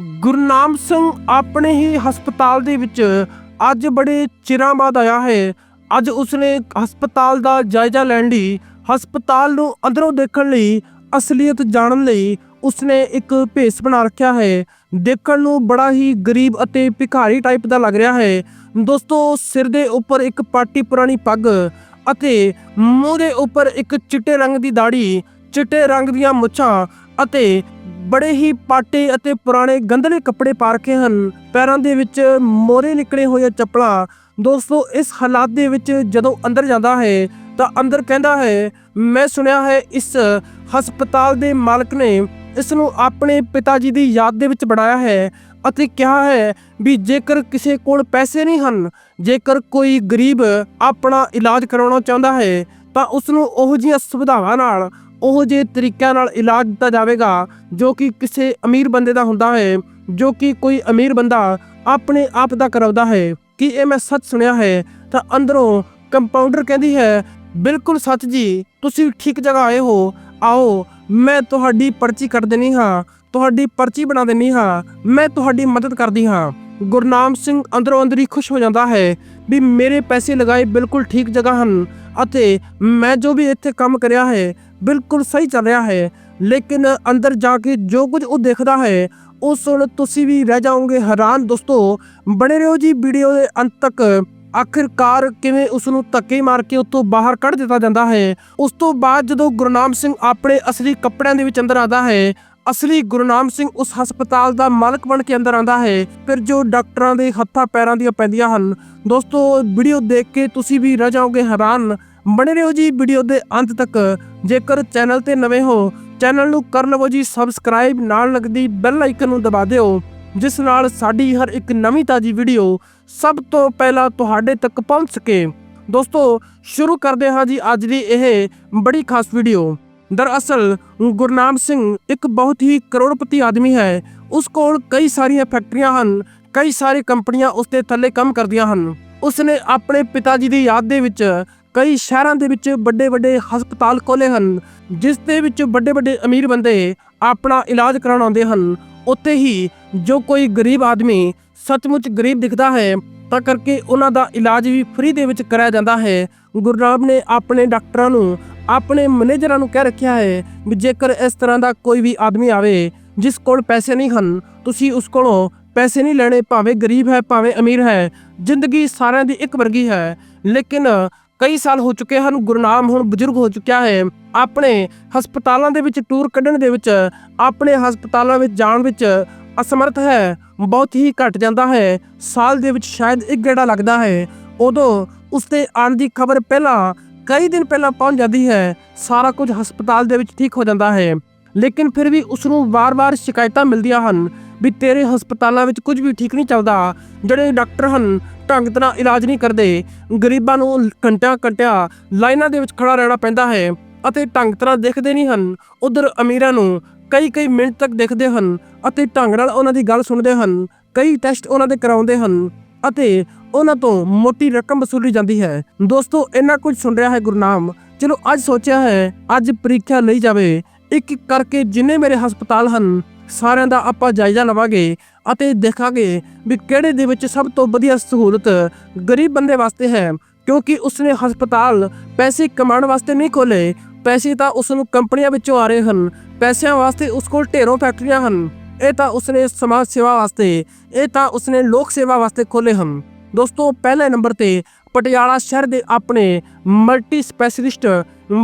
ਗੁਰਨਾਮ ਸਿੰਘ ਆਪਣੇ ਹੀ ਹਸਪਤਾਲ ਦੇ ਵਿੱਚ ਅੱਜ ਬੜੇ ਚਿਰਾਂ ਬਾਅਦ ਆਇਆ ਹੈ। ਅੱਜ ਉਸਨੇ ਹਸਪਤਾਲ ਦਾ ਜਾਇਜ਼ਾ ਲੈਣ ਲਈ, ਹਸਪਤਾਲ ਨੂੰ ਅੰਦਰੋਂ ਦੇਖਣ ਲਈ, ਅਸਲੀਅਤ ਜਾਣਨ ਲਈ ਉਸਨੇ ਇੱਕ ਭੇਸ ਬਣਾ ਰੱਖਿਆ ਹੈ। ਦੇਖਣ ਨੂੰ ਬੜਾ ਹੀ ਗਰੀਬ ਅਤੇ ਭਿਖਾਰੀ ਟਾਈਪ ਦਾ ਲੱਗ ਰਿਹਾ ਹੈ। ਦੋਸਤੋ, ਸਿਰ ਦੇ ਉੱਪਰ ਇੱਕ ਪਾਟੀ ਪੁਰਾਣੀ ਪੱਗ ਅਤੇ ਮੂੰਹ ਦੇ ਉੱਪਰ ਇੱਕ ਚਿੱਟੇ ਰੰਗ ਦੀ ਦਾੜੀ ਚਿੱਟੇ ਰੰਗ ਦੀਆਂ ਮੁੱਛਾਂ ਅਤੇ ਬੜੇ ਹੀ ਪਾਟੇ ਅਤੇ ਪੁਰਾਣੇ ਗੰਧਲੇ ਕੱਪੜੇ ਪਾ ਰੱਖੇ ਹਨ। ਪੈਰਾਂ ਦੇ ਵਿੱਚ ਮੋਰੇ ਨਿਕਲੇ ਹੋਏ ਚੱਪਲਾਂ। ਦੋਸਤੋ, ਇਸ ਹਾਲਾਤ ਦੇ ਵਿੱਚ ਜਦੋਂ ਅੰਦਰ ਜਾਂਦਾ ਹੈ, ਤਾਂ ਅੰਦਰ ਕਹਿੰਦਾ ਹੈ, ਮੈਂ ਸੁਣਿਆ ਹੈ, ਇਸ ਹਸਪਤਾਲ ਦੇ ਮਾਲਕ ਨੇ ਇਸ ਨੂੰ ਆਪਣੇ ਪਿਤਾ ਜੀ ਦੀ ਯਾਦ ਦੇ ਵਿੱਚ ਬਣਾਇਆ ਹੈ ਅਤੇ ਕਿਹਾ ਹੈ ਵੀ ਜੇਕਰ ਕਿਸੇ ਕੋਲ ਪੈਸੇ ਨਹੀਂ ਹਨ, ਜੇਕਰ ਕੋਈ ਗਰੀਬ ਆਪਣਾ ਇਲਾਜ ਕਰਾਉਣਾ ਚਾਹੁੰਦਾ ਹੈ, ਤਾਂ ਉਸ ਨੂੰ ਉਹੋ ਜਿਹੀਆਂ ਸੁਵਿਧਾਵਾਂ ਨਾਲ ਉਹ ਜਿਹੇ ਤਰੀਕਿਆਂ ਨਾਲ ਇਲਾਜ ਦਿੱਤਾ ਜਾਵੇਗਾ, ਜੋ ਕਿ ਕਿਸੇ ਅਮੀਰ ਬੰਦੇ ਦਾ ਹੁੰਦਾ ਹੈ, ਜੋ ਕਿ ਕੋਈ ਅਮੀਰ ਬੰਦਾ ਆਪਣੇ ਆਪ ਦਾ ਕਰਾਉਂਦਾ ਹੈ, ਕਿ ਇਹ ਮੈਂ ਸੱਚ ਸੁਣਿਆ ਹੈ? ਤਾਂ ਅੰਦਰੋਂ ਕੰਪਾਊਂਡਰ ਕਹਿੰਦੀ ਹੈ, ਬਿਲਕੁਲ ਸੱਚ ਜੀ, ਤੁਸੀਂ ਠੀਕ ਜਗ੍ਹਾ ਆਏ ਹੋ, ਆਓ, ਮੈਂ ਤੁਹਾਡੀ ਪਰਚੀ ਕੱਟ ਦੇਣੀ ਹਾਂ, ਤੁਹਾਡੀ ਪਰਚੀ ਬਣਾ ਦੇਣੀ ਹਾਂ, ਮੈਂ ਤੁਹਾਡੀ ਮਦਦ ਕਰਦੀ ਹਾਂ। ਗੁਰਨਾਮ ਸਿੰਘ ਅੰਦਰੋਂ ਅੰਦਰ ਹੀ ਖੁਸ਼ ਹੋ ਜਾਂਦਾ ਹੈ ਵੀ ਮੇਰੇ ਪੈਸੇ ਲਗਾਏ ਬਿਲਕੁਲ ਠੀਕ ਜਗ੍ਹਾ ਹਨ ਅਤੇ ਮੈਂ ਜੋ ਵੀ ਇੱਥੇ ਕੰਮ ਕਰਿਆ ਹੈ, ਬਿਲਕੁਲ ਸਹੀ ਚੱਲ ਰਿਹਾ ਹੈ। ਲੇਕਿਨ ਅੰਦਰ ਜਾ ਕੇ ਜੋ ਕੁਝ ਉਹ ਦੇਖਦਾ ਹੈ ਉਸ ਸੁਣ ਤੁਸੀਂ ਵੀ ਰਹਿ ਜਾਓਗੇ ਹੈਰਾਨ। ਦੋਸਤੋ, ਬਣੇ ਰਹੋ ਜੀ ਵੀਡੀਓ ਦੇ ਅੰਤ ਤੱਕ। ਆਖਿਰਕਾਰ ਕਿਵੇਂ ਉਸ ਨੂੰ ਧੱਕੇ ਮਾਰ ਕੇ ਉੱਥੋਂ ਬਾਹਰ ਕੱਢ ਦਿੱਤਾ ਜਾਂਦਾ ਹੈ, ਉਸ ਤੋਂ ਬਾਅਦ ਜਦੋਂ ਗੁਰਨਾਮ ਸਿੰਘ ਆਪਣੇ ਅਸਲੀ ਕੱਪੜਿਆਂ ਦੇ ਵਿੱਚ ਅੰਦਰ ਆਦਾ ਹੈ ਅਸਲੀ ਗੁਰਨਾਮ ਸਿੰਘ ਉਸ ਹਸਪਤਾਲ ਦਾ ਮਾਲਕ ਬਣ ਕੇ ਅੰਦਰ ਆਂਦਾ ਹੈ। ਫਿਰ ਜੋ ਡਾਕਟਰਾਂ ਦੇ ਹੱਥਾਂ ਪੈਰਾਂ ਦੀਆਂ ਪੈਂਦੀਆਂ ਹਨ। ਦੋਸਤੋ, ਵੀਡੀਓ ਦੇਖ ਕੇ ਤੁਸੀਂ ਵੀ ਰਹਿ ਜਾਓਗੇ ਹੈਰਾਨ। ਬਣੇ ਰਹੋ ਜੀ ਵੀਡੀਓ ਦੇ ਅੰਤ ਤੱਕ। ਜੇਕਰ ਚੈਨਲ ਤੇ ਨਵੇਂ ਹੋ, ਚੈਨਲ ਨੂੰ ਕਰ ਲਵੋ ਜੀ ਸਬਸਕ੍ਰਾਈਬ। ਨਾਲ ਲੱਗਦੀ ਬੈਲ ਆਈਕਨ ਨੂੰ ਦਬਾ ਦਿਓ, ਜਿਸ ਨਾਲ ਸਾਡੀ ਹਰ ਇੱਕ ਨਵੀਂ ਤਾਜੀ ਵੀਡੀਓ ਸਭ ਤੋਂ ਪਹਿਲਾਂ ਤੁਹਾਡੇ ਤੱਕ ਪਹੁੰਚ ਸਕੇ। ਦੋਸਤੋ, ਸ਼ੁਰੂ ਕਰਦੇ ਹਾਂ ਜੀ ਅੱਜ ਦੀ ਇਹ ਬੜੀ ਖਾਸ ਵੀਡੀਓ। ਦਰਅਸਲ, ਗੁਰਨਾਮ ਸਿੰਘ ਇੱਕ ਬਹੁਤ ਹੀ ਕਰੋੜਪਤੀ ਆਦਮੀ ਹੈ। ਉਸ ਕੋਲ ਕਈ ਸਾਰੀਆਂ ਫੈਕਟਰੀਆਂ ਹਨ, ਕਈ ਸਾਰੇ ਕੰਪਨੀਆਂ ਉਸ ਦੇ ਥੱਲੇ ਕੰਮ ਕਰਦੀਆਂ ਹਨ। ਉਸਨੇ ਆਪਣੇ ਪਿਤਾ ਜੀ ਦੀ ਯਾਦ ਦੇ ਵਿੱਚ ਕਈ ਸ਼ਹਿਰਾਂ ਦੇ ਵਿੱਚ ਵੱਡੇ ਵੱਡੇ ਹਸਪਤਾਲ ਖੋਲੇ ਹਨ, ਜਿਸ ਦੇ ਵਿੱਚ ਵੱਡੇ ਵੱਡੇ ਅਮੀਰ ਬੰਦੇ ਆਪਣਾ ਇਲਾਜ ਕਰਾਉਣ ਆਉਂਦੇ ਹਨ। ਉੱਥੇ ਹੀ ਜੋ ਕੋਈ ਗਰੀਬ ਆਦਮੀ ਸੱਚਮੁੱਚ ਗਰੀਬ ਦਿਖਦਾ ਹੈ ਤਾਂ ਕਰਕੇ ਉਹਨਾਂ ਦਾ ਇਲਾਜ ਵੀ ਫ੍ਰੀ ਦੇ ਵਿੱਚ ਕਰਾਇਆ ਜਾਂਦਾ ਹੈ। ਗੁਰਨਾਮ ਨੇ ਆਪਣੇ ਡਾਕਟਰਾਂ ਨੂੰ, ਆਪਣੇ ਮੈਨੇਜਰਾਂ ਨੂੰ ਕਹਿ ਰੱਖਿਆ ਹੈ ਵੀ ਜੇਕਰ ਇਸ ਤਰ੍ਹਾਂ ਦਾ ਕੋਈ ਵੀ ਆਦਮੀ ਆਵੇ, ਜਿਸ ਕੋਲ ਪੈਸੇ ਨਹੀਂ ਹਨ, ਤੁਸੀਂ ਉਸ ਕੋਲੋਂ ਪੈਸੇ ਨਹੀਂ ਲੈਣੇ, ਭਾਵੇਂ ਗਰੀਬ ਹੈ, ਭਾਵੇਂ ਅਮੀਰ ਹੈ, ਜ਼ਿੰਦਗੀ ਸਾਰਿਆਂ ਦੀ ਇੱਕ ਵਰਗੀ ਹੈ। ਲੇਕਿਨ ਕਈ ਸਾਲ ਹੋ ਚੁੱਕੇ ਹਨ ਗੁਰਨਾਮ ਹੁਣ ਬਜ਼ੁਰਗ ਹੋ ਚੁੱਕਿਆ ਹੈ। ਆਪਣੇ ਹਸਪਤਾਲਾਂ ਦੇ ਵਿੱਚ, ਟੂਰ ਕੱਢਣ ਦੇ ਵਿੱਚ, ਆਪਣੇ ਹਸਪਤਾਲਾਂ ਵਿੱਚ ਜਾਣ ਵਿੱਚ ਅਸਮਰਥ ਹੈ, ਬਹੁਤ ਹੀ ਘਟ ਜਾਂਦਾ ਹੈ। ਸਾਲ ਦੇ ਵਿੱਚ ਸ਼ਾਇਦ ਇੱਕ ਗੇੜਾ ਲੱਗਦਾ ਹੈ। ਉਦੋਂ ਉਸਤੇ ਆਉਣ ਦੀ ਖਬਰ ਪਹਿਲਾਂ ਕਈ ਦਿਨ ਪਹਿਲਾਂ ਪਹੁੰਚ ਜਾਂਦੀ ਹੈ। ਸਾਰਾ ਕੁਝ ਹਸਪਤਾਲ ਦੇ ਵਿੱਚ ਠੀਕ ਹੋ ਜਾਂਦਾ ਹੈ। ਲੇਕਿਨ ਫਿਰ ਵੀ ਉਸ ਨੂੰ ਵਾਰ-ਵਾਰ ਸ਼ਿਕਾਇਤਾਂ ਮਿਲਦੀਆਂ ਹਨ ਵੀ ਤੇਰੇ ਹਸਪਤਾਲਾਂ ਵਿੱਚ ਕੁਝ ਵੀ ਠੀਕ ਨਹੀਂ ਚੱਲਦਾ। ਜਿਹੜੇ ਡਾਕਟਰ ਹਨ, ਢੰਗ ਤਰ੍ਹਾਂ ਇਲਾਜ ਨਹੀਂ ਕਰਦੇ। ਗਰੀਬਾਂ ਨੂੰ ਘੰਟਿਆਂ ਘੰਟਿਆਂ ਲਾਈਨਾਂ ਦੇ ਵਿੱਚ ਖੜਾ ਰਹਿਣਾ ਪੈਂਦਾ ਹੈ ਅਤੇ ਢੰਗ ਤਰ੍ਹਾਂ ਦੇਖਦੇ ਨਹੀਂ ਹਨ। ਉਧਰ ਅਮੀਰਾਂ ਨੂੰ ਕਈ ਕਈ ਮਿੰਟ ਤੱਕ ਦੇਖਦੇ ਹਨ ਅਤੇ ਢੰਗ ਨਾਲ ਉਹਨਾਂ ਦੀ ਗੱਲ ਸੁਣਦੇ ਹਨ, ਕਈ ਟੈਸਟ ਉਹਨਾਂ ਦੇ ਕਰਾਉਂਦੇ ਹਨ ਅਤੇ ਉਹਨਾਂ ਤੋਂ ਮੋਟੀ ਰਕਮ ਵਸੂਲੀ ਜਾਂਦੀ ਹੈ। ਦੋਸਤੋ, ਇੰਨਾ ਕੁਝ ਸੁਣ ਰਿਹਾ ਹੈ ਗੁਰਨਾਮ ਚਲੋ, ਅੱਜ ਸੋਚਿਆ ਹੈ, ਅੱਜ ਪ੍ਰੀਖਿਆ ਲਈ ਜਾਵੇ। ਇੱਕ ਇੱਕ ਕਰਕੇ ਜਿੰਨੇ ਮੇਰੇ ਹਸਪਤਾਲ ਹਨ, ਸਾਰਿਆਂ ਦਾ ਆਪਾਂ ਜਾਇਜ਼ਾ ਲਵਾਂਗੇ ਅਤੇ ਦੇਖਾਂਗੇ ਵੀ ਕਿਹੜੇ ਦੇ ਵਿੱਚ ਸਭ ਤੋਂ ਵਧੀਆ ਸਹੂਲਤ ਗਰੀਬ ਬੰਦੇ ਵਾਸਤੇ ਹੈ, ਕਿਉਂਕਿ ਉਸਨੇ ਹਸਪਤਾਲ ਪੈਸੇ ਕਮਾਉਣ ਵਾਸਤੇ ਨਹੀਂ ਖੋਲੇ ਪੈਸੇ ਤਾਂ ਉਸ ਨੂੰ ਕੰਪਨੀਆਂ ਵਿੱਚੋਂ ਆ ਰਹੇ ਹਨ। ਪੈਸਿਆਂ ਵਾਸਤੇ ਉਸ ਕੋਲ ਢੇਰੋਂ ਫੈਕਟਰੀਆਂ ਹਨ। ਇਹ ਤਾਂ ਉਸਨੇ ਸਮਾਜ ਸੇਵਾ ਵਾਸਤੇ, ਇਹ ਤਾਂ ਉਸਨੇ ਲੋਕ ਸੇਵਾ ਵਾਸਤੇ ਖੋਲੇ ਹਨ। ਦੋਸਤੋ, ਪਹਿਲੇ ਨੰਬਰ ਤੇ ਪਟਿਆਲਾ ਸ਼ਹਿਰ ਦੇ ਆਪਣੇ ਮਲਟੀ ਸਪੈਸ਼ਲਿਸਟ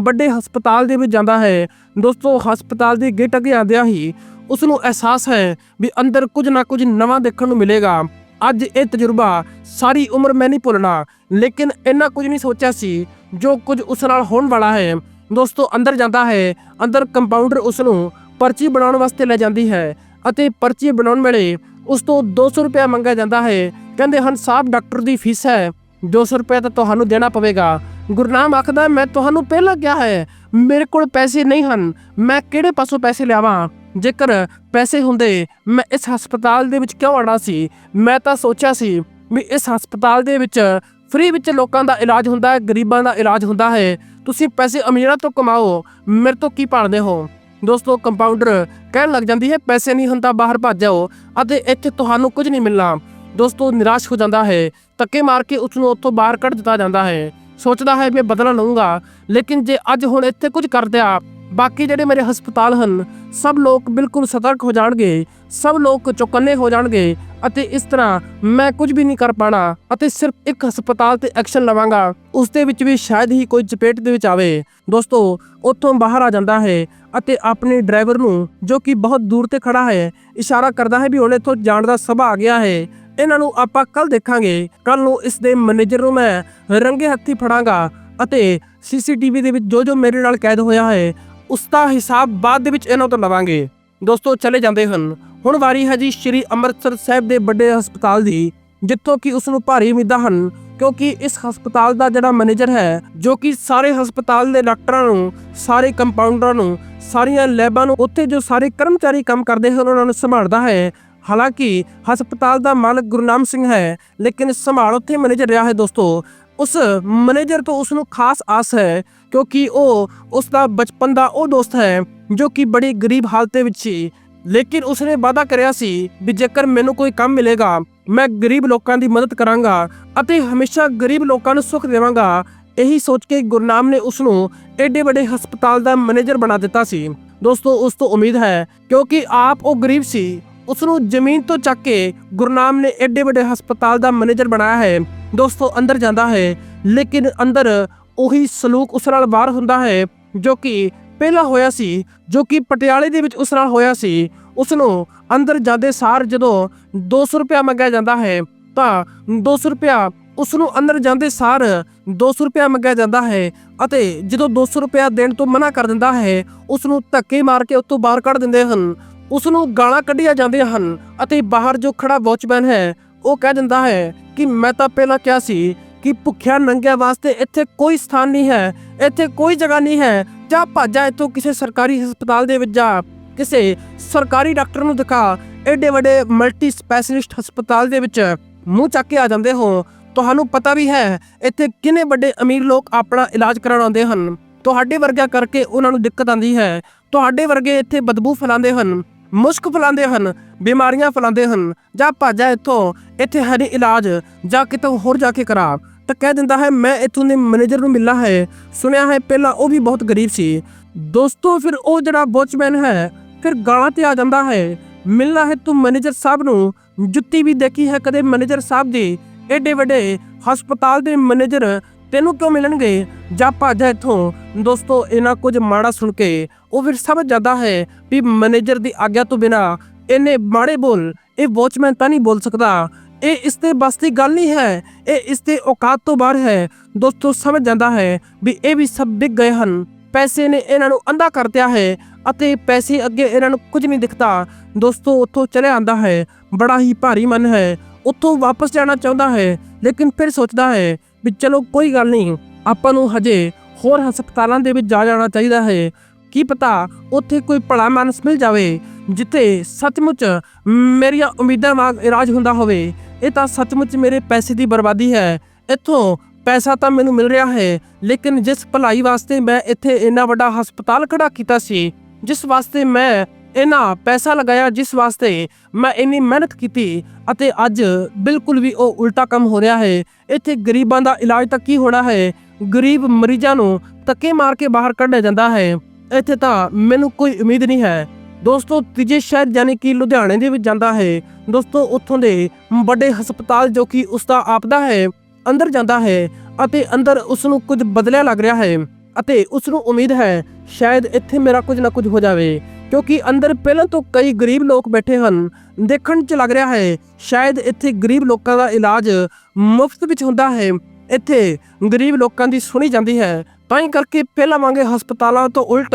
ਵੱਡੇ ਹਸਪਤਾਲ ਦੇ ਵਿੱਚ ਜਾਂਦਾ ਹੈ। ਦੋਸਤੋ, ਹਸਪਤਾਲ ਦੇ ਗੇਟ ਅੱਗੇ ਆਉਂਦਿਆਂ ਹੀ ਉਸ ਨੂੰ ਅਹਿਸਾਸ ਹੈ ਵੀ ਅੰਦਰ ਕੁਝ ਨਾ ਕੁਝ ਨਵਾਂ ਦੇਖਣ ਨੂੰ ਮਿਲੇਗਾ। ਅੱਜ ਇਹ ਤਜਰਬਾ ਸਾਰੀ ਉਮਰ ਮੈਂ ਨਹੀਂ ਭੁੱਲਣਾ, ਲੇਕਿਨ ਇੰਨਾ ਕੁਝ ਨਹੀਂ ਸੋਚਿਆ ਸੀ ਜੋ ਕੁਝ ਉਸ ਨਾਲ ਹੋਣ ਵਾਲਾ ਹੈ। ਦੋਸਤੋ, ਅੰਦਰ ਜਾਂਦਾ ਹੈ। ਅੰਦਰ ਕੰਪਾਊਂਡਰ ਉਸ ਨੂੰ ਪਰਚੀ ਬਣਾਉਣ ਵਾਸਤੇ ਲੈ ਜਾਂਦੀ ਹੈ ਅਤੇ ਪਰਚੀ ਬਣਾਉਣ ਵੇਲੇ ਉਸ ਤੋਂ 200 ਰੁਪਏ ਮੰਗਿਆ ਜਾਂਦਾ ਹੈ। ਕਹਿੰਦੇ ਹਨ ਸਾਹਿਬ ਡਾਕਟਰ ਦੀ ਫੀਸ ਹੈ। 200 ਰੁਪਏ ਤਾਂ ਤੁਹਾਨੂੰ ਦੇਣਾ ਪਵੇਗਾ। ਗੁਰਨਾਮ ਆਖਦਾ, ਮੈਂ ਤੁਹਾਨੂੰ ਪਹਿਲਾਂ ਕਿਹਾ ਹੈ, ਮੇਰੇ ਕੋਲ ਪੈਸੇ ਨਹੀਂ ਹਨ। ਮੈਂ ਕਿਹੜੇ ਪਾਸੋਂ ਪੈਸੇ ਲਿਆਵਾਂ? ਜੇਕਰ ਪੈਸੇ ਹੁੰਦੇ, ਮੈਂ ਇਸ ਹਸਪਤਾਲ ਦੇ ਵਿੱਚ ਕਿਉਂ ਆਣਾ ਸੀ? ਮੈਂ ਤਾਂ ਸੋਚਿਆ ਸੀ ਵੀ ਇਸ ਹਸਪਤਾਲ ਦੇ ਵਿੱਚ ਫ੍ਰੀ ਵਿੱਚ ਲੋਕਾਂ ਦਾ ਇਲਾਜ ਹੁੰਦਾ ਹੈ, ਗਰੀਬਾਂ ਦਾ ਇਲਾਜ ਹੁੰਦਾ ਹੈ। ਤੁਸੀਂ ਪੈਸੇ ਅਮੀਰਾਂ ਤੋਂ ਕਮਾਓ, ਮੇਰੇ ਤੋਂ ਕੀ ਭਾਲਦੇ ਹੋ? ਦੋਸਤੋ ਕੰਪਾਊਂਡਰ ਕਹਿਣ ਲੱਗ ਜਾਂਦੀ ਹੈ, ਪੈਸੇ ਨਹੀਂ ਹੁੰਦਾ, ਬਾਹਰ ਭੱਜ ਜਾਓ ਅਤੇ ਇੱਥੇ ਤੁਹਾਨੂੰ ਕੁਝ ਨਹੀਂ ਮਿਲਣਾ। ਦੋਸਤੋ, ਨਿਰਾਸ਼ ਹੋ ਜਾਂਦਾ ਹੈ, ਧੱਕੇ ਮਾਰ ਕੇ ਉਸ ਨੂੰ ਉੱਥੋਂ ਬਾਹਰ ਕੱਢ ਦਿੱਤਾ ਜਾਂਦਾ ਹੈ। ਸੋਚਦਾ ਹੈ, ਮੈਂ ਬਦਲਾ ਲਵਾਂਗਾ ਲੇਕਿਨ ਜੇ ਅੱਜ ਹੁਣ ਇੱਥੇ ਕੁਝ ਕਰ ਦਿਆ ਬਾਕੀ ਜਿਹੜੇ ਮੇਰੇ ਹਸਪਤਾਲ ਹਨ, ਸਭ ਲੋਕ ਬਿਲਕੁਲ ਸਤਰਕ ਹੋ ਜਾਣਗੇ, ਸਭ ਲੋਕ ਚੌਕੰਨੇ ਹੋ ਜਾਣਗੇ ਅਤੇ ਇਸ ਤਰ੍ਹਾਂ ਮੈਂ ਕੁਝ ਵੀ ਨਹੀਂ ਕਰ ਪਾਣਾ ਅਤੇ ਸਿਰਫ ਇੱਕ ਹਸਪਤਾਲ ਤੇ ਐਕਸ਼ਨ ਲਵਾਂਗਾ, ਉਸ ਦੇ ਵਿੱਚ ਵੀ ਸ਼ਾਇਦ ਹੀ ਕੋਈ ਚਪੇਟ ਦੇ ਵਿੱਚ ਆਵੇ। ਦੋਸਤੋ, ਉੱਥੋਂ ਬਾਹਰ ਆ ਜਾਂਦਾ ਹੈ ਅਤੇ ਆਪਣੇ ਡਰਾਈਵਰ ਨੂੰ, ਜੋ ਕਿ ਬਹੁਤ ਦੂਰ ਤੇ ਖੜਾ ਹੈ, ਇਸ਼ਾਰਾ ਕਰਦਾ ਹੈ ਵੀ ਹੁਣ ਇੱਥੋਂ ਜਾਣ ਦਾ ਸਮਾਂ ਆ ਗਿਆ ਹੈ। ਇਹਨਾਂ ਨੂੰ ਆਪਾਂ ਕੱਲ ਦੇਖਾਂਗੇ। ਕੱਲ ਨੂੰ ਇਸ ਦੇ ਮੈਨੇਜਰ ਨੂੰ ਮੈਂ ਰੰਗੇ ਹੱਥੀ ਫੜਾਂਗਾ ਅਤੇ ਸੀਸੀਟੀਵੀ ਦੇ ਵਿੱਚ ਜੋ ਜੋ ਮੇਰੇ ਨਾਲ ਕੈਦ ਹੋਇਆ ਹੈ ਉਸ ਦਾ ਹਿਸਾਬ ਬਾਅਦ ਦੇ ਵਿੱਚ ਇਹਨਾਂ ਤੋਂ ਲਵਾਂਗੇ। ਦੋਸਤੋ, ਚਲੇ ਜਾਂਦੇ ਹਨ। ਹੁਣ ਵਾਰੀ ਹੈ ਜੀ ਸ਼੍ਰੀ ਅੰਮ੍ਰਿਤਸਰ ਸਾਹਿਬ ਦੇ ਵੱਡੇ ਹਸਪਤਾਲ ਦੀ, ਜਿੱਥੋਂ ਕਿ ਉਸ ਨੂੰ ਭਾਰੀ ਉਮੀਦਾਂ ਹਨ, ਕਿਉਂਕਿ ਇਸ ਹਸਪਤਾਲ ਦਾ ਜਿਹੜਾ ਮੈਨੇਜਰ ਹੈ, ਜੋ ਕਿ ਸਾਰੇ ਹਸਪਤਾਲ ਦੇ ਡਾਕਟਰਾਂ ਨੂੰ, ਸਾਰੇ ਕੰਪਾਊਂਡਰਾਂ ਨੂੰ, ਸਾਰੀਆਂ ਲੈਬਾਂ ਨੂੰ, ਉੱਥੇ ਜੋ ਸਾਰੇ ਕਰਮਚਾਰੀ ਕੰਮ ਕਰਦੇ ਹਨ, ਉਹਨਾਂ ਨੂੰ ਸੰਭਾਲਦਾ ਹੈ। ਹਾਲਾਂਕਿ ਹਸਪਤਾਲ ਦਾ ਮਾਲਕ ਗੁਰਨਾਮ ਸਿੰਘ ਹੈ, ਲੇਕਿਨ ਸੰਭਾਲ ਉੱਥੇ ਮੈਨੇਜਰ ਰਿਹਾ ਹੈ, ਦੋਸਤੋ। ਉਸ ਮੈਨੇਜਰ ਤੋਂ ਉਸ ਨੂੰ ਖਾਸ ਆਸ ਹੈ ਕਿਉਂਕਿ ਉਹ ਉਸ ਦਾ ਬਚਪਨ ਦਾ ਉਹ ਦੋਸਤ ਹੈ ਜੋ ਕਿ ਬੜੀ ਗਰੀਬ ਹਾਲਤ ਵਿੱਚ ਸੀ। ਲੇਕਿਨ ਉਸਨੇ ਵਾਅਦਾ ਕਰਿਆ ਸੀ ਵੀ ਜੇਕਰ ਮੈਨੂੰ ਕੋਈ ਕੰਮ ਮਿਲੇਗਾ, ਮੈਂ ਗਰੀਬ ਲੋਕਾਂ ਦੀ ਮਦਦ ਕਰਾਂਗਾ ਅਤੇ ਹਮੇਸ਼ਾ ਗਰੀਬ ਲੋਕਾਂ ਨੂੰ ਸੁੱਖ ਦੇਵਾਂਗਾ, ਇਹੀ ਸੋਚ ਕੇ ਗੁਰਨਾਮ ਨੇ ਉਸ ਨੂੰ ਏਡੇ ਵੱਡੇ ਹਸਪਤਾਲ ਦਾ ਮੈਨੇਜਰ ਬਣਾ ਦਿੱਤਾ ਸੀ। ਦੋਸਤੋ, ਉਸ ਤੋਂ ਉਮੀਦ ਹੈ ਕਿਉਂਕਿ ਆਪ ਉਹ ਗਰੀਬ ਸੀ ਉਸ ਨੂੰ ਜ਼ਮੀਨ ਤੋਂ ਚੱਕ ਕੇ ਗੁਰਨਾਮ ਨੇ ਐਡੇ ਵੱਡੇ ਹਸਪਤਾਲ ਦਾ ਮੈਨੇਜਰ ਬਣਾਇਆ ਹੈ ਦੋਸਤੋ, ਅੰਦਰ ਜਾਂਦਾ ਹੈ। ਲੇਕਿਨ ਅੰਦਰ ਉਹੀ ਸਲੂਕ ਉਸ ਨਾਲ ਬਾਹਰ ਹੁੰਦਾ ਹੈ, ਜੋ ਕਿ ਪਹਿਲਾਂ ਹੋਇਆ ਸੀ, ਜੋ ਕਿ ਪਟਿਆਲੇ ਦੇ ਵਿੱਚ ਉਸ ਨਾਲ ਹੋਇਆ ਸੀ। ਉਸ ਨੂੰ ਅੰਦਰ ਜਾਂਦੇ ਸਾਰ ਜਦੋਂ 200 ਰੁਪਇਆ ਮੰਗਿਆ ਜਾਂਦਾ ਹੈ, ਤਾਂ 200 ਰੁਪਇਆ ਉਸ ਨੂੰ ਅੰਦਰ ਜਾਂਦੇ ਸਾਰ 200 ਰੁਪਇਆ ਮੰਗਿਆ ਜਾਂਦਾ ਹੈ ਅਤੇ ਜਦੋਂ 200 ਰੁਪਇਆ ਦੇਣ ਤੋਂ ਮਨਾ ਕਰ ਦਿੰਦਾ ਹੈ ਉਸ ਨੂੰ ਧੱਕੇ ਮਾਰ ਕੇ ਉੱਥੋਂ ਬਾਹਰ ਕੱਢ ਦਿੰਦੇ ਹਨ। ਉਸ ਨੂੰ ਗਾਲਾਂ ਕੱਢੀਆਂ ਜਾਂਦੀਆਂ ਹਨ ਅਤੇ ਬਾਹਰ ਜੋ ਖੜਾ ਵਾਚਮੈਨ ਹੈ ਉਹ ਕਹਿ ਦਿੰਦਾ ਹੈ ਕਿ ਮੈਂ ਤਾਂ ਪਹਿਲਾਂ ਕਿਹਾ ਸੀ ਕਿ ਭੁੱਖਿਆ ਨੰਗਿਆਂ ਵਾਸਤੇ ਇੱਥੇ ਕੋਈ ਸਥਾਨ ਨਹੀਂ ਹੈ, ਇੱਥੇ ਕੋਈ ਜਗ੍ਹਾ ਨਹੀਂ ਹੈ। ਜਾਂ ਭਾਜਾ ਇੱਥੋਂ ਕਿਸੇ ਸਰਕਾਰੀ ਹਸਪਤਾਲ ਦੇ ਵਿੱਚ ਜਾ। ਕਿਸੇ ਸਰਕਾਰੀ ਡਾਕਟਰ ਨੂੰ ਦਿਖਾ। ਐਡੇ ਵੱਡੇ ਮਲਟੀ ਸਪੈਸ਼ਲਿਸਟ ਹਸਪਤਾਲ ਦੇ ਵਿੱਚ ਮੂੰਹ ਚੱਕ ਕੇ ਆ ਜਾਂਦੇ ਹੋ। ਤੁਹਾਨੂੰ ਪਤਾ ਵੀ ਹੈ, ਇੱਥੇ ਕਿੰਨੇ ਵੱਡੇ ਅਮੀਰ ਲੋਕ ਆਪਣਾ ਇਲਾਜ ਕਰਾਉਣ ਆਉਂਦੇ ਹਨ। ਤੁਹਾਡੇ ਵਰਗਾ ਕਰਕੇ ਉਹਨਾਂ ਨੂੰ ਦਿੱਕਤ ਆਉਂਦੀ ਹੈ। ਤੁਹਾਡੇ ਵਰਗੇ ਇੱਥੇ ਬਦਬੂ ਫੈਲਾਉਂਦੇ ਹਨ। ਮੁਸ਼ਕ ਫੈਲਾਉਂਦੇ ਹਨ, ਬਿਮਾਰੀਆਂ ਫੈਲਾਉਂਦੇ ਹਨ, ਜਾਂ ਭਾਜਾ ਇੱਥੋਂ, ਇੱਥੇ ਹਰੀ ਇਲਾਜ, ਜਾਂ ਕਿਤੋਂ ਹੋਰ ਜਾ ਕੇ ਕਰਾ ਤਾਂ ਕਹਿ ਦਿੰਦਾ ਹੈ, ਮੈਂ ਇੱਥੋਂ ਦੇ ਮੈਨੇਜਰ ਨੂੰ ਮਿਲਣਾ ਹੈ। ਸੁਣਿਆ ਹੈ, ਪਹਿਲਾਂ ਉਹ ਵੀ ਬਹੁਤ ਗਰੀਬ ਸੀ। ਦੋਸਤੋ, ਫਿਰ ਉਹ ਜਿਹੜਾ ਵਾਚਮੈਨ ਹੈ, ਫਿਰ ਗਾਲਾਂ ਤੇ ਆ ਜਾਂਦਾ ਹੈ। ਮਿਲਣਾ ਹੈ ਤੂੰ ਮੈਨੇਜਰ ਸਾਹਿਬ ਨੂੰ। ਜੁੱਤੀ ਵੀ ਦੇਖੀ ਹੈ ਕਦੇ ਮੈਨੇਜਰ ਸਾਹਿਬ ਦੀ। ਏਡੇ ਵੱਡੇ ਹਸਪਤਾਲ ਦੇ ਮੈਨੇਜਰ ਤੈਨੂੰ ਕਿਉਂ ਮਿਲਣਗੇ? ਜਾਂ ਭੱਜ ਇੱਥੋਂ। ਦੋਸਤੋ ਇਹਨਾਂ ਕੁਝ ਮਾੜਾ ਸੁਣ ਕੇ ਉਹ ਫਿਰ ਸਮਝ ਜਾਂਦਾ ਹੈ ਵੀ ਮੈਨੇਜਰ ਦੀ ਆਗਿਆ ਤੋਂ ਬਿਨਾ। ਇਹਨੇ ਮਾੜੇ ਬੋਲ, ਇਹ ਵਾਚਮੈਨ ਤਾਂ ਨਹੀਂ ਬੋਲ ਸਕਦਾ। ਇਹ ਇਸ 'ਤੇ ਬਸ ਦੀ ਗੱਲ ਨਹੀਂ ਹੈ। ਇਹ ਇਸ ਦੇ ਔਕਾਤ ਤੋਂ ਬਾਹਰ ਹੈ। ਦੋਸਤੋ, ਸਮਝ ਜਾਂਦਾ ਹੈ ਵੀ ਇਹ ਵੀ ਸਭ ਡਿੱਗ ਗਏ ਹਨ। ਪੈਸੇ ਨੇ ਇਹਨਾਂ ਨੂੰ ਅੰਧਾ ਕਰ ਦਿਆ ਹੈ ਅਤੇ ਪੈਸੇ ਅੱਗੇ ਇਹਨਾਂ ਨੂੰ ਕੁਝ ਨਹੀਂ ਦਿਖਦਾ। ਦੋਸਤੋ, ਉੱਥੋਂ ਚਲੇ ਆਂਦਾ ਹੈ। ਬੜਾ ਹੀ ਭਾਰੀ ਮਨ ਹੈ। ਉੱਥੋਂ ਵਾਪਸ ਜਾਣਾ ਚਾਹੁੰਦਾ ਹੈ, ਲੇਕਿਨ ਫਿਰ ਸੋਚਦਾ ਹੈ ਵੀ ਚਲੋ ਕੋਈ ਗੱਲ ਨਹੀਂ, ਆਪਾਂ ਨੂੰ ਹਜੇ ਹੋਰ ਹਸਪਤਾਲਾਂ ਦੇ ਵਿੱਚ ਜਾ ਜਾਣਾ ਚਾਹੀਦਾ ਹੈ। ਕੀ ਪਤਾ ਉੱਥੇ ਕੋਈ ਭਲਾ ਮਾਨਸ ਮਿਲ ਜਾਵੇ, ਜਿੱਥੇ ਸੱਚਮੁੱਚ ਮੇਰੀਆਂ ਉਮੀਦਾਂ ਵਾਂਗ ਇਲਾਜ ਹੁੰਦਾ ਹੋਵੇ। ਇਹ ਤਾਂ ਸੱਚਮੁੱਚ ਮੇਰੇ ਪੈਸੇ ਦੀ ਬਰਬਾਦੀ ਹੈ। ਇੱਥੋਂ ਪੈਸਾ ਤਾਂ ਮੈਨੂੰ ਮਿਲ ਰਿਹਾ ਹੈ, ਲੇਕਿਨ ਜਿਸ ਭਲਾਈ ਵਾਸਤੇ ਮੈਂ ਇੱਥੇ ਇੰਨਾ ਵੱਡਾ ਹਸਪਤਾਲ ਖੜਾ ਕੀਤਾ ਸੀ, ਜਿਸ ਵਾਸਤੇ ਮੈਂ ਇੰਨਾ ਪੈਸਾ ਲਗਾਇਆ ਜਿਸ ਵਾਸਤੇ ਮੈਂ ਇੰਨੀ ਮਿਹਨਤ ਕੀਤੀ ਅਤੇ ਅੱਜ ਬਿਲਕੁਲ ਵੀ ਉਹ ਉਲਟਾ ਕੰਮ ਹੋ ਰਿਹਾ ਹੈ। ਇੱਥੇ ਗਰੀਬਾਂ ਦਾ ਇਲਾਜ ਤਾਂ ਕੀ ਹੋਣਾ ਹੈ? ਗਰੀਬ ਮਰੀਜ਼ਾਂ ਨੂੰ ਧੱਕੇ ਮਾਰ ਕੇ ਬਾਹਰ ਕੱਢਿਆ ਜਾਂਦਾ ਹੈ। ਇੱਥੇ ਤਾਂ ਮੈਨੂੰ ਕੋਈ ਉਮੀਦ ਨਹੀਂ ਹੈ। ਦੋਸਤੋ, ਤੀਜੇ ਸ਼ਹਿਰ ਯਾਨੀ ਕਿ ਲੁਧਿਆਣੇ ਦੇ ਵਿੱਚ ਜਾਂਦਾ ਹੈ। ਦੋਸਤੋ, ਉੱਥੋਂ ਦੇ ਵੱਡੇ ਹਸਪਤਾਲ ਜੋ ਕਿ ਉਸ ਦਾ ਆਪਦਾ ਹੈ, ਅੰਦਰ ਜਾਂਦਾ ਹੈ ਅਤੇ ਅੰਦਰ ਉਸ ਨੂੰ ਕੁਝ ਬਦਲਿਆ ਲੱਗ ਰਿਹਾ ਹੈ ਅਤੇ ਉਸ ਨੂੰ ਉਮੀਦ ਹੈ ਸ਼ਾਇਦ ਇੱਥੇ ਮੇਰਾ ਕੁਝ ਨਾ ਕੁਝ ਹੋ ਜਾਵੇ। ਕਿਉਂਕਿ ਅੰਦਰ ਪਹਿਲਾਂ ਤੋਂ ਕਈ ਗਰੀਬ ਲੋਕ ਬੈਠੇ ਹਨ। ਦੇਖਣ 'ਚ ਲੱਗ ਰਿਹਾ ਹੈ, ਸ਼ਾਇਦ ਇੱਥੇ ਗਰੀਬ ਲੋਕਾਂ ਦਾ ਇਲਾਜ ਮੁਫਤ ਵਿੱਚ ਹੁੰਦਾ ਹੈ। ਇੱਥੇ ਗਰੀਬ ਲੋਕਾਂ ਦੀ ਸੁਣੀ ਜਾਂਦੀ ਹੈ। ਤਾਂ ਹੀ ਕਰਕੇ ਪਹਿਲਾਂ ਵਾਂਗੇ ਹਸਪਤਾਲਾਂ ਤੋਂ ਉਲਟ